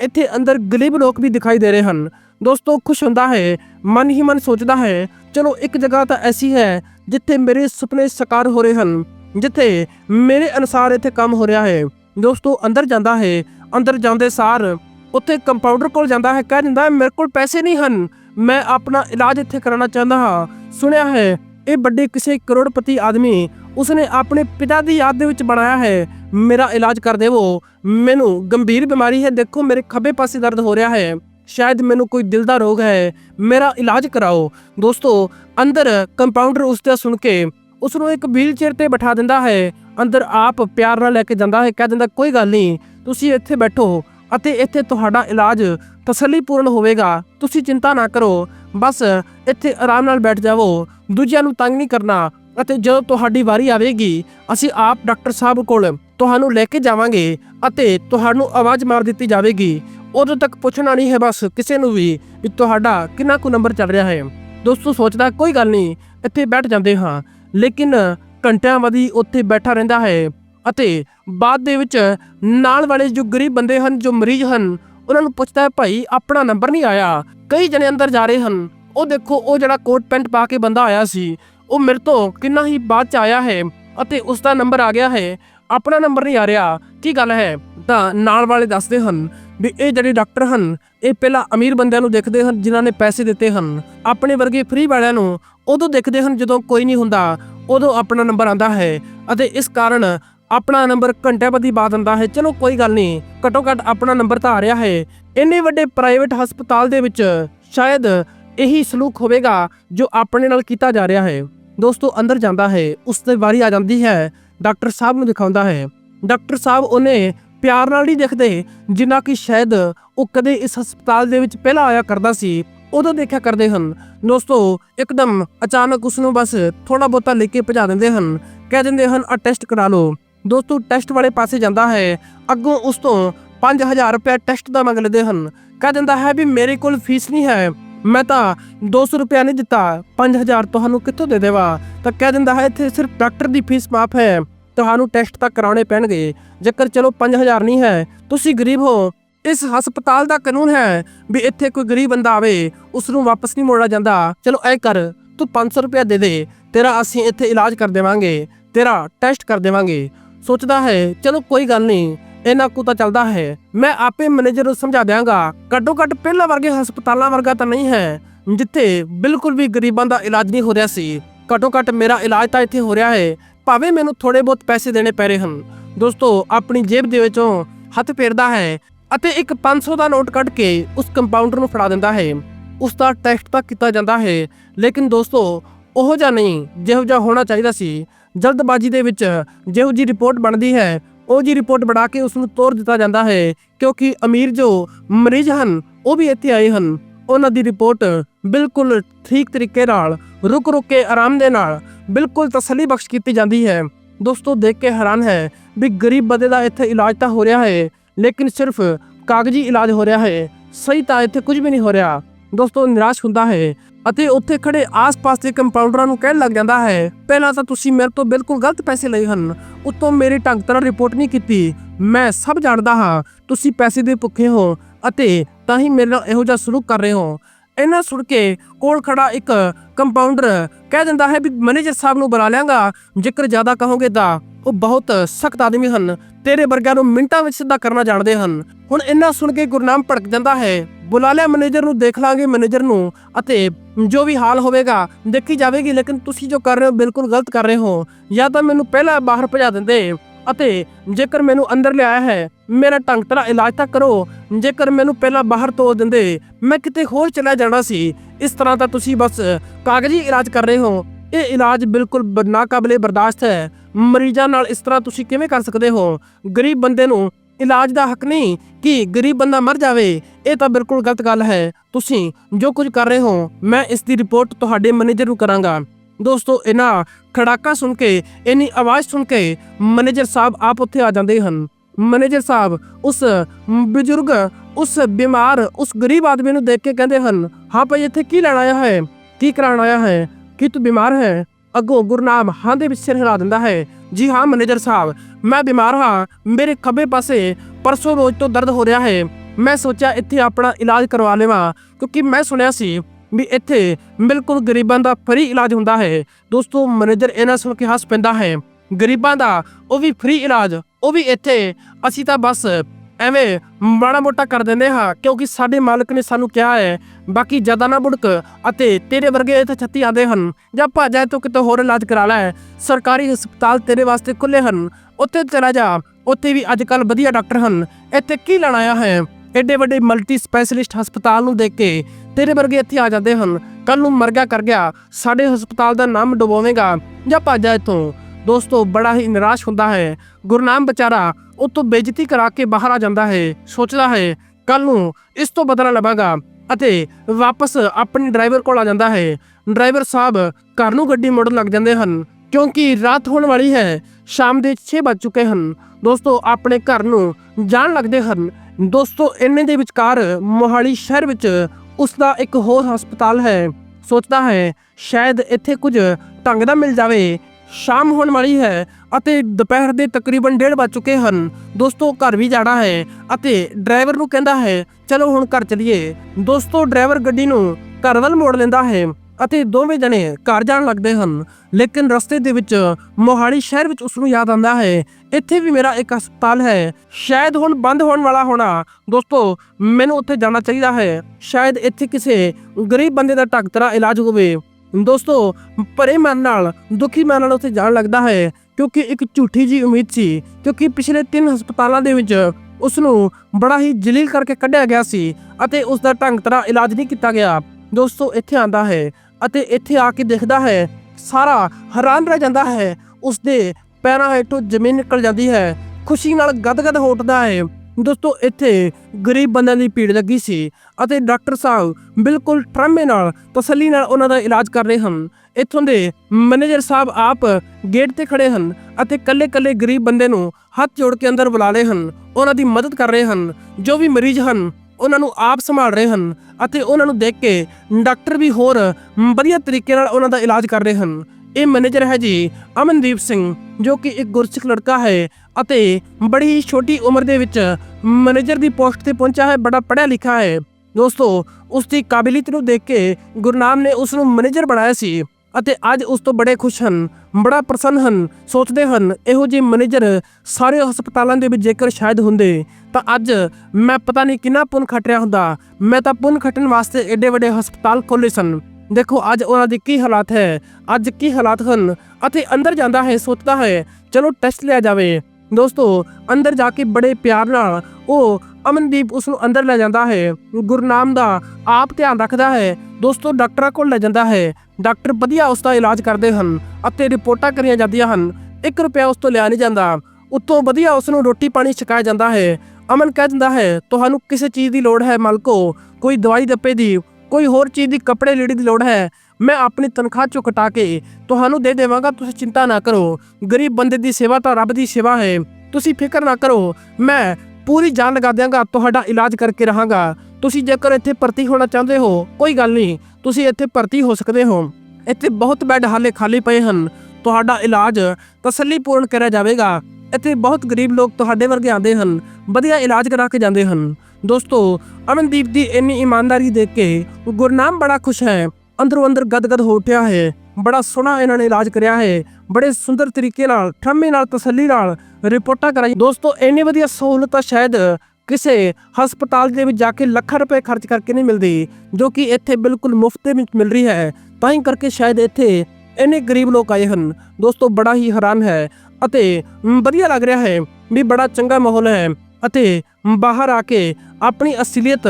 ਇੱਥੇ ਅੰਦਰ ਗਰੀਬ ਲੋਕ ਵੀ ਦਿਖਾਈ ਦੇ ਰਹੇ ਹਨ। ਦੋਸਤੋ, ਖੁਸ਼ ਹੁੰਦਾ ਹੈ, ਮਨ ਹੀ ਮਨ ਸੋਚਦਾ ਹੈ, ਚਲੋ ਇੱਕ ਜਗ੍ਹਾ ਤਾਂ ਐਸੀ ਹੈ ਜਿੱਥੇ ਮੇਰੇ ਸੁਪਨੇ ਸਾਕਾਰ ਹੋ ਰਹੇ ਹਨ, ਜਿੱਥੇ ਮੇਰੇ ਅਨੁਸਾਰ ਇੱਥੇ ਕੰਮ ਹੋ ਰਿਹਾ ਹੈ। ਦੋਸਤੋ, ਅੰਦਰ ਜਾਂਦਾ ਹੈ, ਅੰਦਰ ਜਾਂਦੇ ਸਾਰ ਉੱਥੇ ਕੰਪਾਊਂਡਰ ਕੋਲ ਜਾਂਦਾ ਹੈ, ਕਹਿ ਦਿੰਦਾ ਮੇਰੇ ਕੋਲ ਪੈਸੇ ਨਹੀਂ ਹਨ। ਮੈਂ ਆਪਣਾ ਇਲਾਜ ਇੱਥੇ ਕਰਾਉਣਾ ਚਾਹੁੰਦਾ ਹਾਂ। ਸੁਣਿਆ ਹੈ, ਇਹ ਵੱਡੇ ਕਿਸੇ ਕਰੋੜਪਤੀ ਆਦਮੀ ਉਸਨੇ ਆਪਣੇ ਪਿਤਾ ਦੀ ਯਾਦ ਦੇ ਵਿੱਚ ਬਣਾਇਆ ਹੈ। ਮੇਰਾ ਇਲਾਜ ਕਰ ਦੇਵੋ। ਮੈਨੂੰ ਗੰਭੀਰ ਬਿਮਾਰੀ ਹੈ। ਦੇਖੋ, ਮੇਰੇ ਖੱਬੇ ਪਾਸੇ ਦਰਦ ਹੋ ਰਿਹਾ ਹੈ। ਸ਼ਾਇਦ ਮੈਨੂੰ ਕੋਈ ਦਿਲ ਦਾ ਰੋਗ ਹੈ। ਮੇਰਾ ਇਲਾਜ ਕਰਾਓ। ਦੋਸਤੋ, ਅੰਦਰ ਕੰਪਾਊਂਡਰ ਉਸ ਦਾ ਸੁਣ ਕੇ ਉਸ ਨੂੰ ਇੱਕ ਵੀਲਚੇਅਰ ਤੇ ਬਿਠਾ ਦਿੰਦਾ ਹੈ। ਅੰਦਰ ਆਪ ਪਿਆਰ ਨਾਲ ਲੈ ਕੇ ਜਾਂਦਾ ਹੈ। ਕਹਿ ਦਿੰਦਾ, ਕੋਈ ਗੱਲ ਨਹੀਂ। ਤੁਸੀਂ ਇੱਥੇ ਬੈਠੋ। ਅਤੇ ਇੱਥੇ ਤੁਹਾਡਾ ਇਲਾਜ ਤਸੱਲੀਪੂਰਨ ਹੋਵੇਗਾ। ਤੁਸੀਂ ਚਿੰਤਾ ਨਾ ਕਰੋ। ਬਸ ਇੱਥੇ ਆਰਾਮ ਨਾਲ ਬੈਠ ਜਾਵੋ। ਦੂਜਿਆਂ ਨੂੰ ਤੰਗ ਨਹੀਂ ਕਰਨਾ ਅਤੇ ਜਦੋਂ ਤੁਹਾਡੀ ਵਾਰੀ ਆਵੇਗੀ, ਅਸੀਂ ਆਪ ਡਾਕਟਰ ਸਾਹਿਬ ਕੋਲ ਤੁਹਾਨੂੰ ਲੈ ਕੇ ਜਾਵਾਂਗੇ ਅਤੇ ਤੁਹਾਨੂੰ ਆਵਾਜ਼ ਮਾਰ ਦਿੱਤੀ ਜਾਵੇਗੀ। ਉਦੋਂ ਤੱਕ ਪੁੱਛਣਾ ਨਹੀਂ ਹੈ ਬਸ ਕਿਸੇ ਨੂੰ ਵੀ ਵੀ ਤੁਹਾਡਾ ਕਿੰਨਾ ਕੁ ਨੰਬਰ ਚੱਲ ਰਿਹਾ ਹੈ। ਦੋਸਤੋ, ਸੋਚਦਾ ਕੋਈ ਗੱਲ ਨਹੀਂ, ਇੱਥੇ ਬੈਠ ਜਾਂਦੇ ਹਾਂ। ਲੇਕਿਨ ਘੰਟਿਆਂ ਵਧੀ ਉੱਥੇ ਬੈਠਾ ਰਹਿੰਦਾ ਹੈ। ਅਤੇ ਬਾਅਦ ਦੇ ਵਿੱਚ ਨਾਲ ਵਾਲੇ ਜੋ ਗਰੀਬ ਬੰਦੇ ਹਨ, ਜੋ ਮਰੀਜ਼ ਹਨ, ਉਹਨਾਂ ਨੂੰ ਪੁੱਛਦਾ ਹੈ, ਭਾਈ, ਆਪਣਾ ਨੰਬਰ ਨਹੀਂ ਆਇਆ। ਕਈ ਜਣੇ ਅੰਦਰ ਜਾ ਰਹੇ ਹਨ। ਉਹ ਦੇਖੋ, ਉਹ ਜਿਹੜਾ ਕੋਟ ਪੈਂਟ ਪਾ ਕੇ ਬੰਦਾ ਆਇਆ ਸੀ, ਉਹ ਮੇਰੇ ਤੋਂ ਕਿੰਨਾ ਹੀ ਬਾਅਦ ਚ ਆਇਆ ਹੈ ਅਤੇ ਉਸ ਦਾ ਨੰਬਰ ਆ ਗਿਆ ਹੈ। ਆਪਣਾ ਨੰਬਰ ਨਹੀਂ ਆ ਰਿਹਾ। ਕੀ ਗੱਲ ਹੈ? ਤਾਂ ਨਾਲ ਵਾਲੇ ਦੱਸਦੇ ਹਨ ਵੀ ਇਹ ਜਿਹੜੇ ਡਾਕਟਰ ਹਨ, ਇਹ ਪਹਿਲਾਂ ਅਮੀਰ ਬੰਦਿਆਂ ਨੂੰ ਦੇਖਦੇ ਹਨ, ਜਿਨ੍ਹਾਂ ਨੇ ਪੈਸੇ ਦਿੱਤੇ ਹਨ। ਆਪਣੇ ਵਰਗੇ ਫ੍ਰੀ ਵਾਲਿਆਂ ਨੂੰ ਉਦੋਂ ਦੇਖਦੇ ਹਨ ਜਦੋਂ ਕੋਈ ਨਹੀਂ ਹੁੰਦਾ, ਉਦੋਂ ਆਪਣਾ ਨੰਬਰ ਆਂਦਾ ਹੈ ਅਤੇ ਇਸ ਕਾਰਨ ਆਪਣਾ ਨੰਬਰ ਘੰਟੇ ਬੱਧੀ ਬਾਅਦ ਦਿੰਦਾ ਹੈ। ਚਲੋ ਕੋਈ ਗੱਲ ਨਹੀਂ, ਘਟੋ ਘਟ ਆਪਣਾ ਨੰਬਰ ਤਾਂ ਆ ਰਿਹਾ ਹੈ। ਇੰਨੇ ਵੱਡੇ ਪ੍ਰਾਈਵੇਟ ਹਸਪਤਾਲ ਦੇ ਵਿੱਚ ਸ਼ਾਇਦ ਇਹੀ ਸਲੂਕ ਹੋਵੇਗਾ ਜੋ ਆਪਣੇ ਨਾਲ ਕੀਤਾ ਜਾ ਰਿਹਾ ਹੈ। ਦੋਸਤੋ, ਅੰਦਰ ਜਾਂਦਾ ਹੈ, ਉਸ 'ਤੇ ਵਾਰੀ ਆ ਜਾਂਦੀ ਹੈ। ਡਾਕਟਰ ਸਾਹਿਬ ਨੂੰ ਦਿਖਾਉਂਦਾ ਹੈ। ਡਾਕਟਰ ਸਾਹਿਬ ਉਹਨੇ ਪਿਆਰ ਨਾਲ ਨਹੀਂ ਦੇਖਦੇ, ਜਿੰਨਾ ਕਿ ਸ਼ਾਇਦ ਉਹ ਕਦੇ ਇਸ ਹਸਪਤਾਲ ਦੇ ਵਿੱਚ ਪਹਿਲਾਂ ਆਇਆ ਕਰਦਾ ਸੀ। ਉਦੋਂ ਦੇਖਿਆ ਕਰਦੇ ਹਨ। ਦੋਸਤੋ, ਇੱਕਦਮ ਅਚਾਨਕ ਉਸ ਨੂੰ ਬਸ ਥੋੜਾ ਬਹੁਤਾ ਲੈ ਕੇ ਭਜਾ ਦਿੰਦੇ ਹਨ। ਕਹਿ ਦਿੰਦੇ ਹਨ ਆ ਟੈਸਟ ਕਰਾ ਲਓ। ਦੋਸਤੋ ਟੈਸਟ ਵਾਲੇ ਪਾਸੇ ਜਾਂਦਾ ਹੈ। ਅੱਗੋਂ ਉਸ ਤੋਂ 5000 ਰੁਪਏ ਟੈਸਟ ਦਾ ਮੰਗ ਲੈਂਦੇ ਹਨ। ਕਹਿ ਦਿੰਦਾ ਹੈ ਵੀ ਮੇਰੇ ਕੋਲ ਫੀਸ ਨਹੀਂ ਹੈ। ਮੈਂ ਤਾਂ 200 ਰੁਪਏ ਨਹੀਂ ਦਿੱਤਾ। 5000 ਤੁਹਾਨੂੰ ਕਿੱਥੋਂ ਦੇ ਦੇਵਾ? ਤਾਂ ਕਹਿ ਦਿੰਦਾ ਹੈ, ਇੱਥੇ ਸਿਰਫ ਡਾਕਟਰ ਦੀ ਫੀਸ ਮਾਫ ਹੈ। ਤੁਹਾਨੂੰ ਟੈਸਟ ਤਾਂ ਕਰਾਉਣੇ ਪੈਣਗੇ। ਜੇਕਰ ਚਲੋ 5000 ਨਹੀਂ ਹੈ, ਤੁਸੀਂ ਗਰੀਬ ਹੋ। ਇਸ ਹਸਪਤਾਲ ਦਾ ਕਾਨੂੰਨ ਹੈ ਵੀ ਇੱਥੇ ਕੋਈ ਗਰੀਬ ਬੰਦਾ ਆਵੇ ਉਸ ਨੂੰ ਵਾਪਸ ਨਹੀਂ ਮੋੜਿਆ ਜਾਂਦਾ। ਚਲੋ ਐ ਕਰ, ਤੂੰ 500 ਰੁਪਏ ਦੇ ਦੇ। ਤੇਰਾ ਅਸੀਂ ਇੱਥੇ ਇਲਾਜ ਕਰ ਦੇਵਾਂਗੇ। ਤੇਰਾ ਟੈਸਟ ਕਰ ਦੇਵਾਂਗੇ। ਸੋਚਦਾ ਹੈ, ਚਲੋ ਕੋਈ ਗੱਲ ਨਹੀਂ ਇਹਨਾਂ ਕੋ ਤਾਂ ਚੱਲਦਾ ਹੈ। ਮੈਂ ਆਪੇ ਮੈਨੇਜਰ ਨੂੰ ਸਮਝਾ ਦਿਆਂਗਾ। ਘੱਟੋ ਘੱਟ ਪਹਿਲਾਂ ਵਰਗੇ ਹਸਪਤਾਲਾਂ ਵਰਗਾ ਤਾਂ ਨਹੀਂ ਹੈ, ਜਿੱਥੇ ਬਿਲਕੁਲ ਵੀ ਗਰੀਬਾਂ ਦਾ ਇਲਾਜ ਨਹੀਂ ਹੋ ਰਿਹਾ ਸੀ। ਘੱਟੋ ਘੱਟ ਮੇਰਾ ਇਲਾਜ ਤਾਂ ਇੱਥੇ ਹੋ ਰਿਹਾ ਹੈ। ਭਾਵੇਂ ਮੈਨੂੰ ਥੋੜੇ ਬਹੁਤ ਪੈਸੇ ਦੇਣੇ ਪੈ ਰਹੇ ਹਨ। ਦੋਸਤੋ, ਆਪਣੀ ਜੇਬ ਦੇ ਵਿੱਚੋਂ ਹੱਥ ਫੇਰਦਾ ਹੈ ਅਤੇ ਇੱਕ 500 ਦਾ ਨੋਟ ਕੱਢ ਕੇ ਉਸ ਕੰਪਾਊਂਡਰ ਨੂੰ ਫੜਾ ਦਿੰਦਾ ਹੈ। ਉਸ ਦਾ ਟੈਸਟ ਤਾਂ ਕੀਤਾ ਜਾਂਦਾ ਹੈ, ਲੇਕਿਨ ਦੋਸਤੋ, ਉਹੋ ਜਿਹਾ ਨਹੀਂ, ਜਿਹੋ ਜਿਹਾ ਹੋਣਾ ਚਾਹੀਦਾ ਸੀ। ਜਲਦਬਾਜ਼ੀ ਦੇ ਵਿੱਚ ਜਿਹੋ ਜੀ ਰਿਪੋਰਟ ਬਣਦੀ ਹੈ, ਉਹ ਜੀ ਰਿਪੋਰਟ ਬਣਾ ਕੇ ਉਸ ਨੂੰ ਤੋੜ ਦਿੱਤਾ ਜਾਂਦਾ ਹੈ, ਕਿਉਂਕਿ ਅਮੀਰ ਜੋ ਮਰੀਜ਼ ਹਨ, ਉਹ ਵੀ ਇੱਥੇ ਆਏ ਹਨ। ਉਹਨਾਂ ਦੀ ਰਿਪੋਰਟ ਬਿਲਕੁਲ ਠੀਕ ਤਰੀਕੇ ਨਾਲ ਰੁਕ ਰੁਕ ਕੇ ਆਰਾਮ ਦੇ ਨਾਲ ਬਿਲਕੁਲ ਤਸੱਲੀ ਬਖਸ਼ ਕੀਤੀ ਜਾਂਦੀ ਹੈ। ਦੋਸਤੋ, ਦੇਖ ਕੇ ਹੈਰਾਨ ਹੈ ਵੀ ਗਰੀਬ ਬੰਦੇ ਦਾ ਇੱਥੇ ਇਲਾਜ ਤਾਂ ਹੋ ਰਿਹਾ ਹੈ, ਲੇਕਿਨ ਸਿਰਫ ਕਾਗਜ਼ੀ ਇਲਾਜ ਹੋ ਰਿਹਾ ਹੈ। ਸਹੀ ਤਾਂ ਇੱਥੇ ਕੁਝ ਵੀ ਨਹੀਂ ਹੋ ਰਿਹਾ। ਦੋਸਤੋ, ਨਿਰਾਸ਼ ਹੁੰਦਾ ਹੈ ਅਤੇ ਉੱਥੇ ਖੜੇ ਆਸ-ਪਾਸ ਦੇ ਕੰਪਾਊਂਡਰਾਂ ਨੂੰ ਕਹਿਣ ਲੱਗ ਜਾਂਦਾ ਹੈ, ਪਹਿਲਾਂ ਤਾਂ ਤੁਸੀਂ ਮੇਰੇ ਤੋਂ ਬਿਲਕੁਲ ਗਲਤ ਪੈਸੇ ਲਏ ਹਨ। ਉੱਤੋਂ ਮੇਰੀ ਢੰਗ ਤਰ੍ਹਾਂ ਰਿਪੋਰਟ ਨਹੀਂ ਕੀਤੀ। ਮੈਂ ਸਭ ਜਾਣਦਾ ਹਾਂ, ਤੁਸੀਂ ਪੈਸੇ ਦੇ ਭੁੱਖੇ ਹੋ ਅਤੇ ਤਾਂ ਹੀ ਮੇਰੇ ਨਾਲ ਇਹੋ ਜਿਹਾ ਸਲੂਕ ਕਰ ਰਹੇ ਹੋ। ਇਹਨਾਂ ਸੁਣ ਕੇ ਕੋਲ ਖੜਾ ਇੱਕ ਕੰਪਾਊਂਡਰ ਕਹਿ ਦਿੰਦਾ ਹੈ, ਵੀ ਮੈਨੇਜਰ ਸਾਹਿਬ ਨੂੰ ਬੁਲਾ ਲਿਆਂਗਾ। ਜੇਕਰ ਜ਼ਿਆਦਾ ਕਹੋਗੇ ਤਾਂ ਉਹ ਬਹੁਤ ਸਖਤ ਆਦਮੀ ਹਨ। ਤੇਰੇ ਵਰਗਿਆਂ ਨੂੰ ਮਿੰਟਾਂ ਵਿੱਚ ਸਿੱਧਾ ਕਰਨਾ ਜਾਣਦੇ ਹਨ। ਹੁਣ ਇਹਨਾਂ ਸੁਣ ਕੇ ਗੁਰਨਾਮ ਭੜਕ ਜਾਂਦਾ ਹੈ ਬੁਲਾ ਲਿਆ ਮੈਨੇਜਰ ਨੂੰ, ਦੇਖ ਲਾਂਗੇ ਮੈਨੇਜਰ ਨੂੰ ਅਤੇ ਜੋ ਵੀ ਹਾਲ ਹੋਵੇਗਾ, ਦੇਖੀ ਜਾਵੇਗੀ, ਲੇਕਿਨ ਤੁਸੀਂ ਜੋ ਕਰ ਰਹੇ ਹੋ, ਬਿਲਕੁਲ ਗਲਤ ਕਰ ਰਹੇ ਹੋ। ਜਾਂ ਤਾਂ ਮੈਨੂੰ ਪਹਿਲਾਂ ਬਾਹਰ ਭਜਾ ਦਿੰਦੇ ਅਤੇ ਜੇਕਰ ਮੈਨੂੰ ਅੰਦਰ ਲਿਆਇਆ ਹੈ, ਮੇਰਾ ਢੰਗ ਤਰ੍ਹਾਂ ਇਲਾਜ ਤਾਂ ਕਰੋ। ਜੇਕਰ ਮੈਨੂੰ ਪਹਿਲਾਂ ਬਾਹਰ ਤੋੜ ਦਿੰਦੇ, ਮੈਂ ਕਿਤੇ ਹੋਰ ਚਲਾ ਜਾਣਾ ਸੀ। ਇਸ ਤਰ੍ਹਾਂ ਤਾਂ ਤੁਸੀਂ ਬਸ ਕਾਗਜ਼ੀ ਇਲਾਜ ਕਰ ਰਹੇ ਹੋ। ਇਹ ਇਲਾਜ ਬਿਲਕੁਲ ਬ- ਨਾਕਾਬਲੇ ਬਰਦਾਸ਼ਤ ਹੈ। ਮਰੀਜ਼ਾਂ ਨਾਲ ਇਸ ਤਰ੍ਹਾਂ ਤੁਸੀਂ ਕਿਵੇਂ ਕਰ ਸਕਦੇ ਹੋ? ਗਰੀਬ ਬੰਦੇ ਨੂੰ ਇਲਾਜ ਦਾ ਹੱਕ ਨਹੀਂ ਕਿ ਗਰੀਬ ਬੰਦਾ ਮਰ ਜਾਵੇ, ਇਹ ਤਾਂ ਬਿਲਕੁਲ ਗਲਤ ਗੱਲ ਹੈ। ਤੁਸੀਂ ਜੋ ਕੁਝ ਕਰ ਰਹੇ ਹੋ, ਮੈਂ ਇਸ ਦੀ ਰਿਪੋਰਟ ਤੁਹਾਡੇ ਮੈਨੇਜਰ ਨੂੰ ਕਰਾਂਗਾ। ਦੋਸਤੋ, ਇਹਨਾਂ ਖੜਾਕਾ ਸੁਣ ਕੇ, ਇਨੀ ਆਵਾਜ਼ ਸੁਣ ਕੇ ਮੈਨੇਜਰ ਸਾਹਿਬ ਆਪ ਉੱਥੇ ਆ ਜਾਂਦੇ ਹਨ। ਮੈਨੇਜਰ ਸਾਹਿਬ ਉਸ ਬਜ਼ੁਰਗ, ਉਸ ਬਿਮਾਰ, ਉਸ ਗਰੀਬ ਆਦਮੀ ਨੂੰ ਦੇਖ ਕੇ ਕਹਿੰਦੇ ਹਨ, ਹਾਂ ਭਾਈ, ਇੱਥੇ ਕੀ ਲੈਣ ਆਇਆ ਹੈ? ਕੀ ਕਰਾਉਣ ਆਇਆ ਹੈ? ਕੀ ਤੂੰ ਬਿਮਾਰ ਹੈ? ਅੱਗੋਂ ਗੁਰਨਾਮ ਹਾਂ ਦੇ ਵਿੱਚ ਸਿਰ ਹਿਲਾ ਦਿੰਦਾ ਹੈ। ਜੀ ਹਾਂ, ਮੈਨੇਜਰ ਸਾਹਿਬ, ਮੈਂ ਬਿਮਾਰ ਹਾਂ। ਮੇਰੇ ਖੱਬੇ ਪਾਸੇ ਪਰਸੋਂ ਰੋਜ਼ ਤੋਂ ਦਰਦ ਹੋ ਰਿਹਾ ਹੈ। ਮੈਂ ਸੋਚਿਆ ਇੱਥੇ ਆਪਣਾ ਇਲਾਜ ਕਰਵਾ ਲਵਾਂ, ਕਿਉਂਕਿ ਮੈਂ ਸੁਣਿਆ ਸੀ ਵੀ ਇੱਥੇ ਬਿਲਕੁਲ ਗਰੀਬਾਂ ਦਾ ਫ੍ਰੀ ਇਲਾਜ ਹੁੰਦਾ ਹੈ। ਦੋਸਤੋ, ਮੈਨੇਜਰ ਇਹਨਾਂ ਸੁਣ ਕੇ ਹੱਸ ਪੈਂਦਾ ਹੈ। ਗਰੀਬਾਂ ਦਾ ਉਹ ਵੀ ਫ੍ਰੀ ਇਲਾਜ, ਉਹ ਵੀ ਇੱਥੇ। ਅਸੀਂ ਤਾਂ ਬਸ ਐਵੇਂ ਮਾੜਾ ਮੋਟਾ ਕਰ ਦਿੰਦੇ ਹਾਂ, ਕਿਉਂਕਿ ਸਾਡੇ ਮਾਲਕ ਨੇ ਸਾਨੂੰ ਕਿਹਾ ਹੈ, ਬਾਕੀ ਜ਼ਿਆਦਾ ਨਾ ਬੁੜਕ ਅਤੇ ਤੇਰੇ ਵਰਗੇ ਇੱਥੇ ਛੱਤੀ ਆਉਂਦੇ ਹਨ, ਜਾਂ ਭਾਜਾ ਤੂੰ ਕਿਤੇ ਹੋਰ ਇਲਾਜ ਕਰਾ ਲੈ, ਸਰਕਾਰੀ ਹਸਪਤਾਲ ਤੇਰੇ ਵਾਸਤੇ ਖੁੱਲੇ ਹਨ, ਉੱਥੇ ਚਲਾ ਜਾ, ਉੱਥੇ ਵੀ ਅੱਜ ਕੱਲ ਵਧੀਆ ਡਾਕਟਰ ਹਨ, ਇੱਥੇ ਕੀ ਲੈਣ ਆਇਆ ਹੈ? ਐਡੇ ਵੱਡੇ ਮਲਟੀ ਸਪੈਸ਼ਲਿਸਟ ਹਸਪਤਾਲ ਨੂੰ ਦੇਖ ਕੇ ਤੇਰੇ ਵਰਗੇ ਇੱਥੇ ਆ ਜਾਂਦੇ ਹਨ ਕੱਲ ਨੂੰ ਮਰ ਗਿਆ ਕਰ ਗਿਆ, ਸਾਡੇ ਹਸਪਤਾਲ ਦਾ ਨਾਮ ਡੁਬੋਵੇਂਗਾ, ਜਾਂ ਭਾਜਾ ਇੱਥੋਂ ਦੋਸਤੋ, ਬੜਾ ਹੀ ਨਿਰਾਸ਼ ਹੁੰਦਾ ਹੈ। ਗੁਰਨਾਮ ਵਿਚਾਰਾ ਉਤੋਂ ਬੇਇੱਜ਼ਤੀ ਕਰਾ ਕੇ ਬਾਹਰ ਆ ਜਾਂਦਾ ਹੈ। ਸੋਚਦਾ ਹੈ ਕੱਲ ਨੂੰ ਇਸ ਤੋਂ ਬਦਲਾ ਲਵਾਂਗਾ ਅਤੇ ਵਾਪਸ ਆਪਣੇ ਡਰਾਈਵਰ ਕੋਲ ਆ ਜਾਂਦਾ ਹੈ। ਡਰਾਈਵਰ ਸਾਹਿਬ ਘਰ ਨੂੰ ਗੱਡੀ ਮੋੜਨ ਲੱਗ ਜਾਂਦੇ ਹਨ, ਕਿਉਂਕਿ ਰਾਤ ਹੋਣ ਵਾਲੀ ਹੈ, ਸ਼ਾਮ ਦੇ 6 ਵੱਜ ਚੁੱਕੇ ਹਨ। ਦੋਸਤੋ, ਆਪਣੇ ਘਰ ਨੂੰ ਜਾਣ ਲੱਗਦੇ ਹਨ। ਦੋਸਤੋ, ਇੰਨੇ ਦੇ ਵਿਚਕਾਰ ਮੋਹਾਲੀ ਸ਼ਹਿਰ ਵਿੱਚ ਉਸ ਦਾ ਇੱਕ ਹੋਰ ਹਸਪਤਾਲ ਹੈ। ਸੋਚਦਾ ਹੈ, ਸ਼ਾਇਦ ਇੱਥੇ ਕੁਝ ਢੰਗ ਦਾ ਮਿਲ ਜਾਵੇ ਸ਼ਾਮ ਹੋਣ ਵਾਲੀ ਹੈ ਅਤੇ ਦੁਪਹਿਰ ਦੇ ਤਕਰੀਬਨ 1:30 ਵੱਜ ਚੁੱਕੇ ਹਨ। ਦੋਸਤੋ, ਘਰ ਵੀ ਜਾਣਾ ਹੈ ਅਤੇ ਡਰਾਈਵਰ ਨੂੰ ਕਹਿੰਦਾ ਹੈ, ਚਲੋ ਹੁਣ ਘਰ ਚਲੀਏ। ਦੋਸਤੋ, ਡਰਾਈਵਰ ਗੱਡੀ ਨੂੰ ਘਰ ਵੱਲ ਮੋੜ ਲੈਂਦਾ ਹੈ ਅਤੇ ਦੋਵੇਂ ਜਣੇ ਘਰ ਜਾਣ ਲੱਗਦੇ ਹਨ। ਲੇਕਿਨ ਰਸਤੇ ਦੇ ਵਿੱਚ ਮੋਹਾਲੀ ਸ਼ਹਿਰ ਵਿੱਚ ਉਸ ਨੂੰ ਯਾਦ ਆਉਂਦਾ ਹੈ, ਇੱਥੇ ਵੀ ਮੇਰਾ ਇੱਕ ਹਸਪਤਾਲ ਹੈ। ਸ਼ਾਇਦ ਹੁਣ ਬੰਦ ਹੋਣ ਵਾਲਾ ਹੋਣਾ। ਦੋਸਤੋ, ਮੈਨੂੰ ਉੱਥੇ ਜਾਣਾ ਚਾਹੀਦਾ ਹੈ। ਸ਼ਾਇਦ ਇੱਥੇ ਕਿਸੇ ਗਰੀਬ ਬੰਦੇ ਦਾ ਢੰਗ ਤਰ੍ਹਾਂ ਇਲਾਜ ਹੋਵੇ। ਦੋਸਤੋ, ਭਰੇ ਮਨ ਨਾਲ, ਦੁਖੀ ਮਨ ਨਾਲ ਉੱਥੇ ਜਾਣ ਲੱਗਦਾ ਹੈ, ਕਿਉਂਕਿ ਇੱਕ ਝੂਠੀ ਜੀ ਉਮੀਦ ਸੀ, ਕਿਉਂਕਿ ਪਿਛਲੇ ਤਿੰਨ ਹਸਪਤਾਲਾਂ ਦੇ ਵਿੱਚ ਉਸ ਨੂੰ ਬੜਾ ਹੀ ਜਲੀਲ ਕਰਕੇ ਕੱਢਿਆ ਗਿਆ ਸੀ ਅਤੇ ਉਸ ਦਾ ਢੰਗ ਤਰ੍ਹਾਂ ਇਲਾਜ ਨਹੀਂ ਕੀਤਾ ਗਿਆ। ਦੋਸਤੋ, ਇੱਥੇ ਆਂਦਾ ਹੈ ਅਤੇ ਇੱਥੇ ਆ ਕੇ ਦੇਖਦਾ ਹੈ, ਸਾਰਾ ਹੈਰਾਨ ਰਹਿ ਜਾਂਦਾ ਹੈ ਉਸ ਦੇ ਪੈਰਾਂ ਹੇਠੋਂ ਜ਼ਮੀਨ ਨਿਕਲ ਜਾਂਦੀ ਹੈ, ਖੁਸ਼ੀ ਨਾਲ ਗਦਗਦ ਹੋ ਉੱਠਦਾ ਹੈ। ਦੋਸਤੋ, ਇੱਥੇ ਗਰੀਬ ਬੰਦਿਆਂ ਦੀ ਭੀੜ ਲੱਗੀ ਸੀ ਅਤੇ ਡਾਕਟਰ ਸਾਹਿਬ ਬਿਲਕੁਲ ਟਰਮੇ ਨਾਲ, ਤਸੱਲੀ ਨਾਲ ਉਹਨਾਂ ਦਾ ਇਲਾਜ ਕਰ ਰਹੇ ਹਨ। ਇੱਥੋਂ ਦੇ ਮੈਨੇਜਰ ਸਾਹਿਬ ਆਪ ਗੇਟ ਤੇ ਖੜੇ ਹਨ ਅਤੇ ਕੱਲੇ-ਕੱਲੇ ਗਰੀਬ ਬੰਦੇ ਨੂੰ ਹੱਥ ਜੋੜ ਕੇ ਅੰਦਰ ਬੁਲਾ ਰਹੇ ਹਨ। ਉਹਨਾਂ ਦੀ ਮਦਦ ਕਰ ਰਹੇ ਹਨ। ਜੋ ਵੀ ਮਰੀਜ਼ ਹਨ, ਉਹਨਾਂ ਨੂੰ ਆਪ ਸੰਭਾਲ ਰਹੇ ਹਨ ਅਤੇ ਉਹਨਾਂ ਨੂੰ ਦੇਖ ਕੇ ਡਾਕਟਰ ਵੀ ਹੋਰ ਵਧੀਆ ਤਰੀਕੇ ਨਾਲ ਉਹਨਾਂ ਦਾ ਇਲਾਜ ਕਰ ਰਹੇ ਹਨ। ਇਹ ਮੈਨੇਜਰ ਹੈ ਜੀ ਅਮਨਦੀਪ ਸਿੰਘ, ਜੋ ਕਿ ਇੱਕ ਗੁਰਸਿੱਖ ਲੜਕਾ ਹੈ ਅਤੇ ਬੜੀ ਹੀ ਛੋਟੀ ਉਮਰ ਦੇ ਵਿੱਚ ਮੈਨੇਜਰ ਦੀ ਪੋਸਟ ਤੇ ਪਹੁੰਚਾ ਹੈ, ਬੜਾ ਪੜ੍ਹਿਆ ਲਿਖਿਆ ਹੈ। ਦੋਸਤੋ, ਉਸ ਦੀ ਕਾਬਲੀਅਤ ਨੂੰ ਦੇਖ ਕੇ ਗੁਰਨਾਮ ਨੇ ਉਸ ਨੂੰ ਮੈਨੇਜਰ ਬਣਾਇਆ ਸੀ ਅਤੇ ਅੱਜ ਉਸ ਤੋਂ ਬੜੇ ਖੁਸ਼ ਹਨ, ਬੜਾ ਪ੍ਰਸੰਨ ਹਨ, ਸੋਚਦੇ ਹਨ, ਇਹੋ ਜਿਹੇ ਮੈਨੇਜਰ ਸਾਰੇ ਹਸਪਤਾਲਾਂ ਦੇ ਵਿੱਚ ਜੇਕਰ ਸ਼ਾਇਦ ਹੁੰਦੇ, ਤਾਂ ਅੱਜ ਮੈਂ ਪਤਾ ਨਹੀਂ ਕਿੰਨਾ ਪੁੰਨ ਖੱਟ ਰਿਹਾ ਹੁੰਦਾ। ਮੈਂ ਤਾਂ ਪੁੰਨ ਖੱਟਣ ਵਾਸਤੇ ਏਡੇ ਵੱਡੇ ਹਸਪਤਾਲ ਖੋਲੇ ਸਨ। ਦੇਖੋ, ਅੱਜ ਉਹਨਾਂ ਦੀ ਕੀ ਹਾਲਾਤ ਹੈ? ਅੱਜ ਕੀ ਹਾਲਾਤ ਹਨ? ਅਤੇ ਅੰਦਰ ਜਾਂਦਾ ਹੈ, ਸੋਚਦਾ ਹੈ, ਚਲੋ ਟੈਸਟ ਲਿਆ ਜਾਵੇ। ਦੋਸਤੋ, ਅੰਦਰ ਜਾ ਕੇ ਬੜੇ ਪਿਆਰ ਨਾਲ ਉਹ ਅਮਨਦੀਪ ਉਸ ਨੂੰ ਅੰਦਰ ਲੈ ਜਾਂਦਾ ਹੈ। ਗੁਰਨਾਮ ਦਾ ਆਪ ਧਿਆਨ ਰੱਖਦਾ ਹੈ। ਦੋਸਤੋ, ਡਾਕਟਰਾਂ ਕੋਲ ਲੈ ਜਾਂਦਾ ਹੈ। ਡਾਕਟਰ ਵਧੀਆ ਉਸ ਦਾ ਇਲਾਜ ਕਰਦੇ ਹਨ ਅਤੇ ਰਿਪੋਰਟਾਂ ਕਰੀਆਂ ਜਾਂਦੀਆਂ ਹਨ। 1 ਰੁਪਿਆ ਉਸ ਤੋਂ ਲਿਆ ਨਹੀਂ ਜਾਂਦਾ। ਉਤੋਂ ਵਧੀਆ ਉਸ ਨੂੰ ਰੋਟੀ ਪਾਣੀ ਛਕਾਇਆ ਜਾਂਦਾ ਹੈ। ਅਮਨ ਕਹਿ ਦਿੰਦਾ ਹੈ, ਤੁਹਾਨੂੰ ਕਿਸੇ ਚੀਜ਼ ਦੀ ਲੋੜ ਹੈ, ਮਾਲਕੋ। ਕੋਈ ਦਵਾਈ ਦੱਪੇ ਦੀ ਕੋਈ ਹੋਰ ਚੀਜ਼ ਦੀ ਕੱਪੜੇ ਲੀੜੀ ਦੀ ਲੋੜ ਹੈ, ਮੈਂ ਆਪਣੀ ਤਨਖਾਹ ਚੋਂ ਕਟਾ ਕੇ ਤੁਹਾਨੂੰ ਦੇ ਦੇਵਾਂਗਾ, ਤੁਸੀਂ ਚਿੰਤਾ ਨਾ ਕਰੋ। ਗਰੀਬ ਬੰਦੇ ਦੀ ਸੇਵਾ ਤਾਂ ਰੱਬ ਦੀ ਸੇਵਾ ਹੈ, ਤੁਸੀਂ ਫਿਕਰ ਨਾ ਕਰੋ। ਮੈਂ ਪੂਰੀ ਜਾਨ ਲਗਾ ਦਿਆਂਗਾ, ਤੁਹਾਡਾ ਇਲਾਜ ਕਰਕੇ ਰਹਾਂਗਾ। ਤੁਸੀਂ ਜੇਕਰ ਇੱਥੇ ਭਰਤੀ ਹੋਣਾ ਚਾਹੁੰਦੇ ਹੋ, ਕੋਈ ਗੱਲ ਨਹੀਂ, ਤੁਸੀਂ ਇੱਥੇ ਭਰਤੀ ਹੋ ਸਕਦੇ ਹੋ। ਇੱਥੇ ਬਹੁਤ ਬੈੱਡ ਹਾਲੇ ਖਾਲੀ ਪਏ ਹਨ। ਤੁਹਾਡਾ ਇਲਾਜ ਤਸੱਲੀਪੂਰਨ ਕਰਿਆ ਜਾਵੇਗਾ। ਇੱਥੇ ਬਹੁਤ ਗਰੀਬ ਲੋਕ ਤੁਹਾਡੇ ਵਰਗੇ ਆਉਂਦੇ ਹਨ, ਵਧੀਆ ਇਲਾਜ ਕਰਾ ਕੇ ਜਾਂਦੇ ਹਨ। ਦੋਸਤੋ, ਅਮਨਦੀਪ ਦੀ ਇੰਨੀ ਇਮਾਨਦਾਰੀ ਦੇਖ ਕੇ ਗੁਰਨਾਮ ਬੜਾ ਖੁਸ਼ ਹੈ, ਅੰਦਰੋਂ ਅੰਦਰ ਗਦਗਦ ਹੋ ਉੱਠਿਆ ਹੈ, ਬੜਾ ਸੋਹਣਾ ਇਹਨਾਂ ਨੇ ਇਲਾਜ ਕਰਿਆ ਹੈ, ਬੜੇ ਸੁੰਦਰ ਤਰੀਕੇ ਨਾਲ ਠੰਮੇ ਨਾਲ, ਤਸੱਲੀ ਨਾਲ ਰਿਪੋਰਟਾਂ ਕਰਾਈ। ਦੋਸਤੋ, ਇੰਨੀ ਵਧੀਆ ਸਹੂਲਤਾਂ ਸ਼ਾਇਦ ਕਿਸੇ ਹਸਪਤਾਲ ਦੇ ਵਿੱਚ ਜਾ ਕੇ ਲੱਖਾਂ ਰੁਪਏ ਖਰਚ ਕਰਕੇ ਨਹੀਂ ਮਿਲਦੀ, ਜੋ ਕਿ ਇੱਥੇ ਬਿਲਕੁਲ ਮੁਫਤ ਵਿੱਚ ਮਿਲ ਰਹੀ ਹੈ। ਤਾਂ ਹੀ ਕਰਕੇ ਸ਼ਾਇਦ ਇੱਥੇ ਇੰਨੇ ਗਰੀਬ ਲੋਕ ਆਏ ਹਨ। ਦੋਸਤੋ, ਬੜਾ ਹੀ ਹੈਰਾਨ ਹੈ ਅਤੇ ਵਧੀਆ ਲੱਗ ਰਿਹਾ ਹੈ ਵੀ ਬੜਾ ਚੰਗਾ ਮਾਹੌਲ ਹੈ ਅਤੇ ਬਾਹਰ ਆ ਕੇ ਆਪਣੀ ਅਸਲੀਅਤ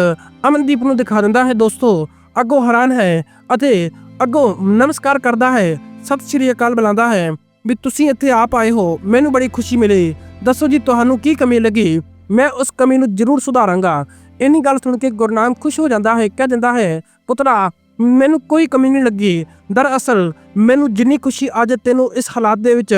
ਅਮਨਦੀਪ ਨੂੰ ਦਿਖਾ ਦਿੰਦਾ ਹੈ ਦੋਸਤੋ। ਅੱਗੋਂ ਹੈਰਾਨ ਹੈ ਅਤੇ ਅੱਗੋਂ ਨਮਸਕਾਰ ਕਰਦਾ ਹੈ, ਸਤਿ ਸ਼੍ਰੀ ਅਕਾਲ ਬੁਲਾਉਂਦਾ ਹੈ, ਵੀ ਤੁਸੀਂ ਇੱਥੇ ਆਪ ਆਏ ਹੋ, ਮੈਨੂੰ ਬੜੀ ਖੁਸ਼ੀ ਮਿਲੀ। ਦੱਸੋ ਜੀ, ਤੁਹਾਨੂੰ ਕੀ ਕਮੀ ਲੱਗੀ? ਮੈਂ ਉਸ ਕਮੀ ਨੂੰ ਜ਼ਰੂਰ ਸੁਧਾਰਾਂਗਾ। ਇੰਨੀ ਗੱਲ ਸੁਣ ਕੇ ਗੁਰਨਾਮ ਖੁਸ਼ ਹੋ ਜਾਂਦਾ ਹੈ, ਕਹਿ ਦਿੰਦਾ ਹੈ, ਪੁੱਤਰਾ, ਮੈਨੂੰ ਕੋਈ ਕਮੀ ਨਹੀਂ ਲੱਗੀ। ਦਰਅਸਲ, ਮੈਨੂੰ ਜਿੰਨੀ ਖੁਸ਼ੀ ਅੱਜ ਤੈਨੂੰ ਇਸ ਹਾਲਾਤ ਦੇ ਵਿੱਚ